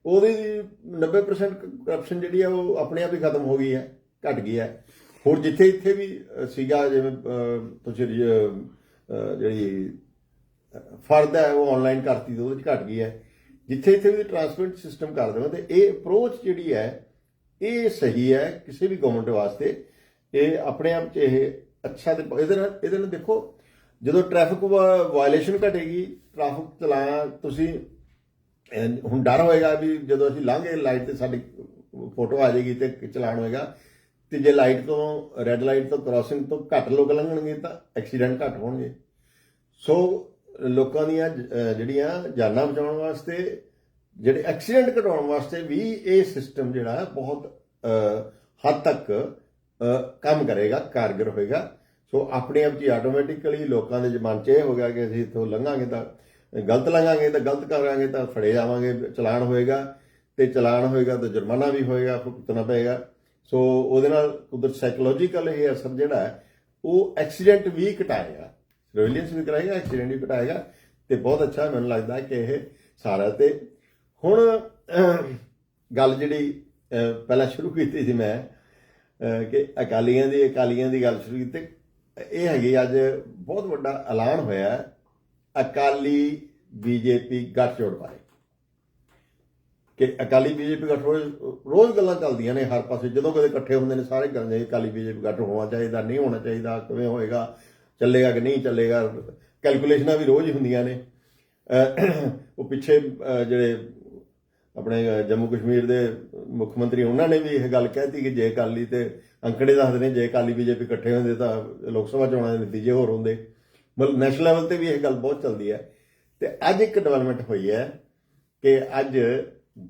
ਉਹਦੀ 90% ਕਰਪਸ਼ਨ ਜਿਹੜੀ ਹੈ, ਉਹ ਆਪਣੇ ਆਪ ਹੀ ਖਤਮ ਹੋ ਗਈ ਹੈ, ਘਟ ਗਈ ਹੈ। ਹੋਰ ਜਿੱਥੇ, ਇੱਥੇ ਵੀ ਸੀਗਾ, ਜਿਵੇਂ ਤੁਸੀਂ ਜਿਹੜੀ ਫਰਦ ਹੈ, ਉਹ ਆਨਲਾਈਨ ਕਰਤੀ ਤੇ ਉਹਦੇ ਚ ਘਟ ਗਈ ਹੈ। ਜਿੱਥੇ ਇੱਥੇ ਵੀ ਟ੍ਰਾਂਸਪੇਰੈਂਟ ਸਿਸਟਮ ਕਰ ਦੇਣਾ ਤੇ ਇਹ ਅਪਰੋਚ ਜਿਹੜੀ ਹੈ, ਇਹ ਸਹੀ ਹੈ ਕਿਸੇ ਵੀ ਗਵਰਨਮੈਂਟ ਵਾਸਤੇ। ਇਹ ਆਪਣੇ ਆਪ ਚ ਇਹ ਅੱਛਾ ਤੇ ਇਹਦੇ ਨਾਲ ਇਹਦੇ ਨਾਲ ਦੇਖੋ, ਜਦੋਂ ਟ੍ਰੈਫਿਕ ਵਾਇਲੇਸ਼ਨ ਘਟੇਗੀ ਟ੍ਰੈਫਿਕ ਚਲਾਇਆ ਤੁਸੀਂ ਹੁਣ ਡਰ ਹੋਏਗਾ ਵੀ ਜਦੋਂ ਅਸੀਂ ਲੰਘੇ ਲਾਈਟ ਤੇ ਸਾਡੀ ਫੋਟੋ ਆ ਜਾਏਗੀ ਤੇ ਚਲਾਨ ਹੋਏਗਾ, ਤੇ ਜੇ ਲਾਈਟ ਤੋਂ ਰੈੱਡ ਲਾਈਟ ਤੋਂ ਕ੍ਰਾਸਿੰਗ ਤੋਂ ਘੱਟ ਲੋਕ ਲੰਘਣਗੇ ਤਾਂ ਐਕਸੀਡੈਂਟ ਘੱਟ ਹੋਣਗੇ। ਸੋ ਲੋਕਾਂ ਦੀਆਂ ਜਿਹੜੀਆਂ ਜਾਨਾਂ ਬਚਾਉਣ ਵਾਸਤੇ, ਜਿਹੜੇ ਐਕਸੀਡੈਂਟ ਘਟਾਉਣ ਵਾਸਤੇ ਵੀ ਇਹ ਸਿਸਟਮ ਜਿਹੜਾ ਬਹੁਤ ਹੱਦ ਤੱਕ ਕੰਮ ਕਰੇਗਾ, ਕਾਰਗਰ ਹੋਏਗਾ। ਸੋ ਆਪਣੇ ਆਪ ਜੀ ਆਟੋਮੈਟਿਕਲੀ ਲੋਕਾਂ ਦੇ ਜ਼ਮਾਨ ਚ ਇਹ ਹੋ ਗਿਆ ਕਿ ਅਸੀਂ ਇੱਥੋਂ ਲੰਘਾਂਗੇ ਤਾਂ, ਗਲਤ ਲੰਘਾਂਗੇ ਤਾਂ ਗਲਤ ਕਰਾਂਗੇ ਤਾਂ ਫੜੇ ਜਾਵਾਂਗੇ, ਚਲਾਨ ਹੋਏਗਾ। ਤੇ ਚਲਾਨ ਹੋਏਗਾ ਤਾਂ ਜੁਰਮਾਨਾ ਵੀ ਹੋਏਗਾ, ਭੁਗਤਣਾ ਪਏਗਾ। ਸੋ ਉਹਦੇ ਨਾਲ ਉਧਰ ਸਾਈਕੋਲੋਜੀਕਲ ਇਹ ਅਸਰ ਜਿਹੜਾ ਉਹ ਐਕਸੀਡੈਂਟ ਵੀ ਘਟਾਏਗਾ ਸਰਵੇਲੈਂਸ ਵੀ ਕਰਾਏਗਾ ਐਕਸੀਡੈਂਟ ਵੀ ਘਟਾਏਗਾ ਤੇ ਬਹੁਤ ਅੱਛਾ ਮੈਨੂੰ ਲੱਗਦਾ ਕਿ ਇਹ ਸਾਰਾ ਤੇ ਹੁਣ ਗੱਲ ਜਿਹੜੀ ਪਹਿਲਾਂ ਸ਼ੁਰੂ ਕੀਤੀ ਸੀ ਮੈਂ ਕਿ ਅਕਾਲੀਆਂ ਦੀ ਅਕਾਲੀਆਂ ਦੀ ਗੱਲ ਸ਼ੁਰੂ ਕੀਤੀ ਇਹ ਹੈਗੀ ਅੱਜ ਬਹੁਤ ਵੱਡਾ ਐਲਾਨ ਹੋਇਆ ਹੈ ਅਕਾਲੀ ਬੀਜੇਪੀ ਗੱਠਜੋੜ ਬਾਰੇ। ਕਿ ਅਕਾਲੀ ਬੀਜੇਪੀ ਗੱਠ ਰੋਜ਼ ਰੋਜ਼ ਗੱਲਾਂ ਚੱਲਦੀਆਂ ਨੇ ਹਰ ਪਾਸੇ, ਜਦੋਂ ਕਦੇ ਇਕੱਠੇ ਹੁੰਦੇ ਨੇ ਸਾਰੇ ਕਹਿੰਦੇ ਨੇ ਅਕਾਲੀ ਬੀਜੇਪੀ ਗੱਠ ਹੋਣਾ ਚਾਹੀਦਾ, ਨਹੀਂ ਹੋਣਾ ਚਾਹੀਦਾ, ਕਿਵੇਂ ਹੋਏਗਾ ਚੱਲੇਗਾ ਕਿ ਨਹੀਂ ਚੱਲੇਗਾ ਕੈਲਕੂਲੇਸ਼ਨਾਂ ਵੀ ਰੋਜ਼ ਹੀ ਹੁੰਦੀਆਂ ਨੇ। ਉਹ ਪਿੱਛੇ ਜਿਹੜੇ ਆਪਣੇ ਜੰਮੂ ਕਸ਼ਮੀਰ ਦੇ ਮੁੱਖ ਮੰਤਰੀ ਉਹਨਾਂ ਨੇ ਵੀ ਇਹ ਗੱਲ ਕਹਿਤੀ ਕਿ ਜੇ ਅਕਾਲੀ ਤੇ ਅੰਕੜੇ ਦੱਸਦੇ ਨੇ, ਜੇ ਅਕਾਲੀ ਬੀਜੇਪੀ ਇਕੱਠੇ ਹੁੰਦੇ ਤਾਂ ਲੋਕ ਸਭਾ ਚੋਣਾਂ ਦੇ ਨਤੀਜੇ ਹੋਰ ਹੁੰਦੇ। ਮਤਲਬ ਨੈਸ਼ਨਲ ਲੈਵਲ ਤੇ ਵੀ ਇਹ ਗੱਲ ਬਹੁਤ ਚੱਲਦੀ ਹੈ। ਤੇ ਅੱਜ ਇੱਕ ਡਿਵੈਲਪਮੈਂਟ ਹੋਈ ਹੈ ਕਿ ਅੱਜ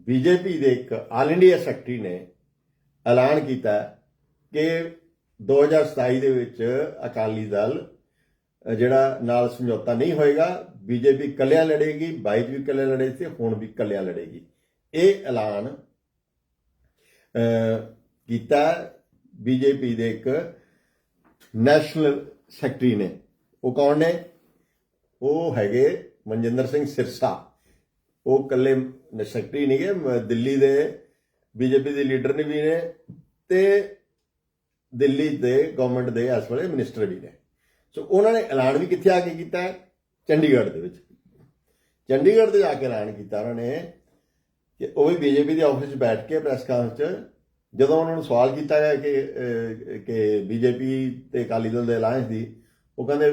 ਬੀਜੇਪੀ ਦੇ ਇੱਕ ਆਲ ਇੰਡੀਆ ਸੈਕਟਰੀ ਨੇ ਐਲਾਨ ਕੀਤਾ ਕਿ 2027 ਦੇ ਵਿੱਚ ਅਕਾਲੀ ਦਲ ਜਿਹੜਾ ਨਾਲ ਸਮਝੌਤਾ ਨਹੀਂ ਹੋਏਗਾ ਬੀਜੇਪੀ ਇਕੱਲਿਆਂ ਲੜੇਗੀ 22 ਚ ਵੀ ਇਕੱਲੇ ਲੜੇ ਸੀ ਹੁਣ ਵੀ ਇਕੱਲਿਆਂ ਲੜੇਗੀ। ਇਹ ਐਲਾਨ ਅ, ਕੀਤਾ ਬੀਜੇਪੀ ਦੇ ਇੱਕ ਨੈਸ਼ਨਲ ਸੈਕਟਰੀ ਨੇ। ਉਹ ਕੌਣ ਨੇ? ਉਹ ਹੈਗੇ ਮਨਜਿੰਦਰ ਸਿੰਘ ਸਿਰਸਾ। ਉਹ ਇਕੱਲੇ ਸੈਕਟਰੀ ਨਹੀਂਗੇ ਮ- ਦਿੱਲੀ ਦੇ ਬੀਜੇਪੀ ਦੇ ਲੀਡਰ ਨੇ ਵੀ ਨੇ ਤੇ ਦਿੱਲੀ ਦੇ ਗਵਰਨਮੈਂਟ ਦੇ ਇਸ ਵੇਲੇ ਮਿਨਿਸਟਰ ਵੀ ਨੇ ਸੋ ਉਹਨਾਂ ਨੇ ਐਲਾਨ ਵੀ ਕਿੱਥੇ ਆ ਕੇ ਕੀਤਾ ਹੈ? ਚੰਡੀਗੜ੍ਹ ਦੇ ਵਿੱਚ ਚੰਡੀਗੜ੍ਹ ਤੇ ਜਾ ਕੇ ਐਲਾਨ ਕੀਤਾ ਉਹਨਾਂ ਨੇ ਕਿ ਉਹ ਵੀ ਬੀਜੇਪੀ ਦੇ ਆਫਿਸ 'ਚ ਬੈਠ ਕੇ ਪ੍ਰੈਸ ਕਾਨਫਰੰਸ 'ਚ ਜਦੋਂ ਉਹਨਾਂ ਨੂੰ ਸਵਾਲ ਕੀਤਾ ਗਿਆ ਕਿ ਅਹ, ਕਿ ਬੀਜੇਪੀ ਤੇ ਅਕਾਲੀ ਦਲ ਦੇ ਅਲਾਇੰਸ ਦੀ ਉਹ ਕਹਿੰਦੇ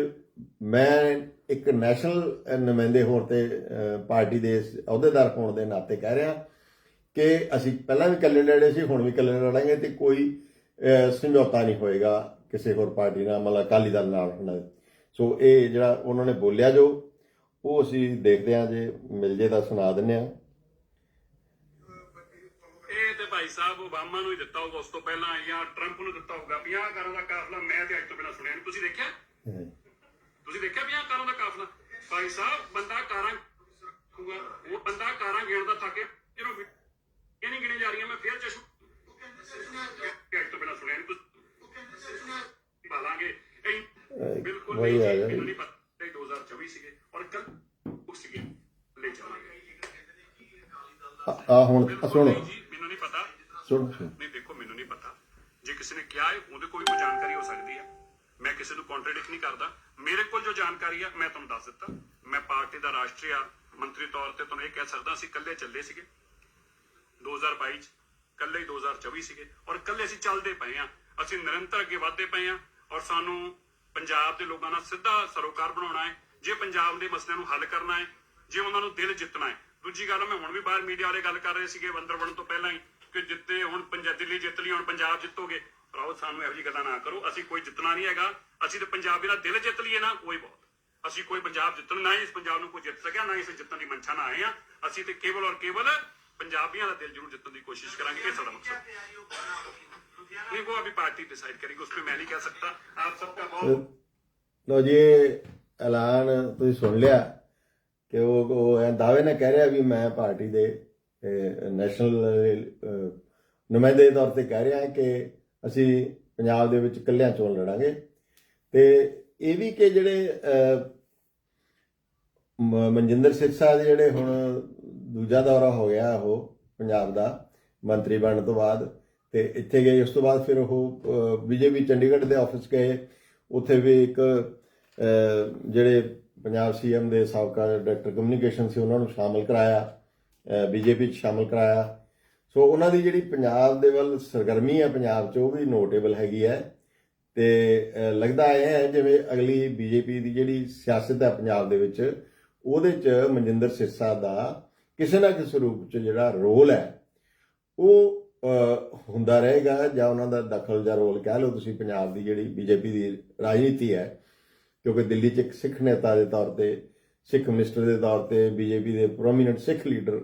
ਮੈਂ ਇੱਕ ਨੈਸ਼ਨਲ ਨੁਮਾਇੰਦੇ ਹੋਰ ਤੇ ਪਾਰਟੀ ਦੇ ਅਹੁਦੇਦਾਰ ਹੋਣ ਦੇ ਨਾਤੇ ਕਹਿ ਰਿਹਾ ਕਿ ਅਸੀਂ ਪਹਿਲਾਂ ਵੀ ਇਕੱਲੇ ਲੜੇ ਸੀ ਹੁਣ ਵੀ ਇਕੱਲੇ ਲੜਾਂਗੇ ਤੇ ਕੋਈ ਸਮਝੌਤਾ ਨਹੀਂ ਹੋਏਗਾ ਕਿਸੇ ਹੋਰ ਪਾਰਟੀ ਨਾਲ ਮਤਲਬ ਅਕਾਲੀ ਦਲ ਨਾਲ ਹੁਣ ਸੋ ਇਹ ਜਿਹੜਾ ਉਹਨਾਂ ਨੇ ਬੋਲਿਆ ਜੋ ਉਹ ਅਸੀਂ ਦੇਖਦੇ ਹਾਂ ਜੇ ਮਿਲ ਜੇ ਤਾਂ ਸੁਣਾ ਦਿੰਦੇ ਹਾਂ। ਇਹ ਤੇ ਭਾਈ ਸਾਹਿਬ ਓਬਾਮਾ ਨੂੰ ਹੀ ਦਿੱਤਾ ਹੋਊਗਾ ਉਸ ਤੋਂ ਪਹਿਲਾਂ ਜਾਂ ਟਰੰਪ ਨੂੰ ਦਿੱਤਾ ਹੋਊਗਾ। 50 ਕਾਰਾਂ ਦਾ ਕਾਫਲਾ ਮੈਂ ਤੇ ਅੱਜ ਤੋਂ ਪਹਿਲਾਂ ਸੁਣਿਆ ਨਹੀਂ। ਤੁਸੀਂ ਦੇਖਿਆ? ਤੁਸੀਂ ਦੇਖਿਆ 50 ਕਾਰਾਂ ਦਾ ਕਾਫਲਾ? ਭਾਈ ਸਾਹਿਬ ਬੰਦਾ ਕਾਰਾਂ ਉਹ ਬੰਦਾ ਕਾਰਾਂ ਗਿਣਦਾ ਥੱਕ ਇਹਨੂੰ ਇਹ ਨਹੀਂ ਗਿਣੇ ਜਾ ਰਹੀਆਂ ਮੈਂ ਫੇਰ ਚਸ਼ੂ ਅੱਜ ਤੋਂ ਪਹਿਲਾਂ ਸੁਣਿਆ ਨਹੀਂ ਤੁਸੀਂ ਬਾਲਾਂਗੇ ਇਹ ਬਿਲਕੁਲ ਵਹੀ ਆ ਗਿਆ। ਮੈਨੂੰ ਨਹੀਂ ਪਤਾ ਇਹ 2024 ਸੀਗੇ ਔਰ ਕੱਲ ਸੀਗੇ ਲੈ ਜਾਵਾਂਗੇ ਆ ਹੁਣ ਸੁਣ ਮੈਨੂੰ ਨਹੀਂ ਪਤਾ ਸੁਣ। ਨਹੀਂ ਦੇਖੋ ਮੈਨੂੰ ਨਹੀਂ ਪਤਾ ਜੇ ਕਿਸੇ ਨੇ ਕਿਹਾ ਹੈ ਉਹਦੇ ਕੋਲ ਵੀ ਕੋਈ ਜਾਣਕਾਰੀ ਹੋ ਸਕਦੀ ਹੈ ਮੈਂ ਕਿਸੇ ਨੂੰ ਕੰਟਰਡਿਕਟ ਨਹੀਂ ਕਰਦਾ ਮੇਰੇ ਕੋਲ ਜੋ ਜਾਣਕਾਰੀ ਹੈ ਮੈਂ ਤੁਹਾਨੂੰ ਦੱਸ ਦਿੱਤਾ ਮੈਂ ਪਾਰਟੀ ਦਾ ਰਾਸ਼ਟਰੀ ਆ- ਮੰਤਰੀ ਤੌਰ ਤੇ ਤੁਹਾਨੂੰ ਇਹ ਕਹਿ ਸਕਦਾ ਅਸੀਂ ਇਕੱਲੇ ਚੱਲੇ ਸੀਗੇ 2022 ਚ ਇਕੱਲੇ ਹੀ 2024 ਸੀਗੇ ਔਰ ਇਕੱਲੇ ਅਸੀਂ ਚੱਲਦੇ ਪਏ ਆ ਅਸੀਂ ਨਿਰੰਤਰ ਅੱਗੇ ਵਧਦੇ ਪਏ ਆ ਔਰ ਸਾਨੂੰ ਪੰਜਾਬ ਦੇ ਲੋਕਾਂ ਨਾਲ ਸਿੱਧਾ ਸਰੋਕਾਰ ਬਣਾਉਣਾ ਹੈ, ਜੇ ਪੰਜਾਬ ਦੇ ਮਸਲਿਆਂ ਨੂੰ ਹੱਲ ਕਰਨਾ ਹੈ, ਜੇ ਉਹਨਾਂ ਨੂੰ ਦਿਲ ਜਿੱਤਣਾ ਹੈ। ਦੂਜੀ ਗੱਲ, ਮੈਂ ਹੁਣ ਵੀ ਬਾਹਰ ਮੀਡੀਆ ਵਾਲੇ ਗੱਲ ਕਰ ਰਹੇ ਸੀਗੇ ਬੰਦਰ ਬਣਨ ਤੋਂ ਪਹਿਲਾਂ ਹੀ, ਕਿ ਜਿੱਤੇ, ਹੁਣ ਪੰਜਾਬ ਦਿੱਲੀ ਜਿੱਤ ਲਈ, ਹੁਣ ਪੰਜਾਬ ਜਿੱਤੋਗੇ। ਭਰਾਓ, ਸਾਨੂੰ ਇਹੋ ਜਿਹੀ ਗੱਲਾਂ ਨਾ ਕਰੋ। ਅਸੀਂ ਕੋਈ ਜਿੱਤਣਾ ਨਹੀਂ ਹੈਗਾ। ਅਸੀਂ ਤੇ ਪੰਜਾਬੀ ਦਾ ਦਿਲ ਜਿੱਤ ਲਈਏ ਨਾ ਕੋਈ ਬਹੁਤ। ਅਸੀਂ ਕੋਈ ਪੰਜਾਬ ਜਿੱਤਣ, ਨਾ ਹੀ ਇਸ ਪੰਜਾਬ ਨੂੰ ਕੋਈ ਜਿੱਤ ਸਕਿਆ, ਨਾ ਹੀ ਅਸੀਂ ਜਿੱਤਣ ਦੀ ਮਨਸ਼ਾ ਨਾ ਆਏ ਆ ਅਸੀਂ ਤੇ ਕੇਵਲ ਔਰ ਕੇਵਲ ਪੰਜਾਬੀਆਂ ਦਾ ਦਿਲ ਜ਼ਰੂਰ ਜਿੱਤਣ ਦੀ ਕੋਸ਼ਿਸ਼ ਕਰਾਂਗੇ, ਇਹ ਸਾਡਾ ਮਕਸਦ। ਨਹੀਂ, ਉਹ ਅਭੀ ਪਾਰਟੀ ਡਿਸਾਈਡ ਕਰੇਗੀ, ਉਸ पे ਮੈਂ ਨਹੀਂ ਕਹਿ ਸਕਦਾ। ਆਪ ਸਭ ਦਾ ਬਹੁਤ ਲੋ ਜੀ, ਐਲਾਨ ਤੁਸੀਂ ਸੁਣ ਲਿਆ ਕਿ ਉਹ ਉਹ ਐ ਦਾਅਵੇ ਨਾਲ ਕਹਿ ਰਿਹਾ ਵੀ ਮੈਂ ਪਾਰਟੀ ਦੇ ਨੈਸ਼ਨਲ ਨੁਮਾਇੰਦੇ ਦੇ ਤੌਰ ਤੇ ਕਹਿ ਰਿਹਾ ਕਿ ਅਸੀਂ ਪੰਜਾਬ ਦੇ ਵਿੱਚ ਇਕੱਲਿਆਂ ਚੋਣ ਲੜਾਂਗੇ। ਤੇ ਇਹ ਵੀ ਕਿ ਜਿਹੜੇ ਮਨਜਿੰਦਰ ਸਿੱਖ ਸਾਹਿਬ ਜਿਹੜੇ ਹੁਣ ਦੂਜਾ ਦੌਰਾ ਹੋ ਗਿਆ ਉਹ ਪੰਜਾਬ ਦਾ ਮੰਤਰੀ ਬਣਨ ਤੋਂ ਬਾਅਦ ਤੇ ਇੱਥੇ ਗਏ, ਉਸ ਤੋਂ ਬਾਅਦ ਫਿਰ ਉਹ ਬੀਜੇਪੀ ਚੰਡੀਗੜ੍ਹ ਦੇ ਆਫਿਸ ਗਏ। ਉੱਥੇ ਵੀ ਇੱਕ ਜਿਹੜੇ ਪੰਜਾਬ ਸੀਐਮ ਦੇ ਸਾਬਕਾ ਡਾਇਰੈਕਟਰ ਕਮਿਊਨੀਕੇਸ਼ਨ ਸੀ, ਉਹਨਾਂ ਨੂੰ ਸ਼ਾਮਲ ਕਰਾਇਆ ਬੀਜੇਪੀ ਚ ਸ਼ਾਮਲ ਕਰਾਇਆ। ਸੋ ਉਹਨਾਂ ਦੀ ਜਿਹੜੀ ਪੰਜਾਬ ਦੇ ਵੱਲ ਸਰਗਰਮੀ ਹੈ, ਪੰਜਾਬ 'ਚ, ਉਹ ਵੀ ਨੋਟੇਬਲ ਹੈਗੀ ਹੈ। ਤੇ ਲੱਗਦਾ ਇਹ ਹੈ ਜਿਵੇਂ ਅਗਲੀ ਬੀਜੇਪੀ ਦੀ ਜਿਹੜੀ ਸਿਆਸਤ ਹੈ, ਪੰਜਾਬ ਦੇ ਵਿੱਚ, ਉਹਦੇ 'ਚ ਮਨਜਿੰਦਰ ਸਿਰਸਾ ਦਾ ਕਿਸੇ ਨਾ ਕਿਸੇ ਰੂਪ 'ਚ ਜਿਹੜਾ ਰੋਲ ਹੈ, ਉਹ ਹੁੰਦਾ ਰਹੇਗਾ ਜਾਂ ਉਹਨਾਂ ਦਾ ਦਖਲ ਜਾਂ ਰੋਲ ਕਹਿ ਲਓ ਤੁਸੀਂ ਪੰਜਾਬ ਦੀ ਜਿਹੜੀ ਬੀਜੇਪੀ ਦੀ ਰਾਜਨੀਤੀ ਹੈ, ਕਿਉਂਕਿ ਦਿੱਲੀ 'ਚ ਇੱਕ ਸਿੱਖ ਨੇਤਾ ਦੇ ਤੌਰ ਤੇ, ਸਿੱਖ ਮਿਨਿਸਟਰ ਦੇ ਤੌਰ ਤੇ ਬੀਜੇਪੀ ਦੇ ਪ੍ਰੋਮੀਨੈਂਟ ਸਿੱਖ ਲੀਡਰ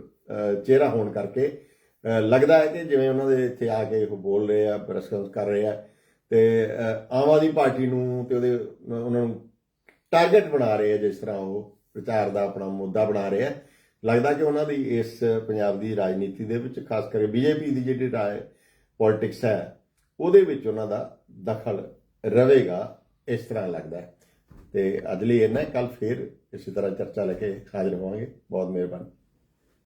ਚਿਹਰਾ ਹੋਣ ਕਰਕੇ ਲੱਗਦਾ ਹੈ ਕਿ ਜਿਵੇਂ ਉਹਨਾਂ ਦੇ ਇੱਥੇ ਆ ਕੇ ਉਹ ਬੋਲ ਰਹੇ ਆ ਪ੍ਰੈਸ ਕਰ ਰਹੇ ਆ, ਤੇ ਆਮ ਆਦਮੀ ਪਾਰਟੀ ਨੂੰ ਤੇ ਉਹਦੇ, ਉਹਨਾਂ ਨੂੰ ਟਾਰਗੇਟ ਬਣਾ ਰਹੇ ਆ ਜਿਸ ਤਰ੍ਹਾਂ ਉਹ ਪ੍ਰਚਾਰ ਦਾ ਆਪਣਾ ਮੁੱਦਾ ਬਣਾ ਰਹੇ ਆ। ਲੱਗਦਾ ਕਿ ਉਹਨਾਂ ਦੀ ਇਸ ਪੰਜਾਬ ਦੀ ਰਾਜਨੀਤੀ ਦੇ ਵਿੱਚ, ਖਾਸ ਕਰਕੇ ਬੀਜੇਪੀ ਦੀ ਜਿਹੜੀ ਰਾਏ ਪੋਲਿਟਿਕਸ ਹੈ, ਉਹਦੇ ਵਿੱਚ ਉਹਨਾਂ ਦਾ ਦਖਲ ਰਹੇਗਾ, ਇਸ ਤਰ੍ਹਾਂ ਲੱਗਦਾ ਹੈ। ਤੇ ਅੱਜ ਲਈ ਇੰਨਾ ਕੱਲ ਫੇਰ ਇਸੇ ਤਰ੍ਹਾਂ ਚਰਚਾ ਲੈ ਕੇ ਹਾਜ਼ਰ ਹੋਵਾਂਗੇ। ਬਹੁਤ ਮਿਹਰਬਾਨੀ।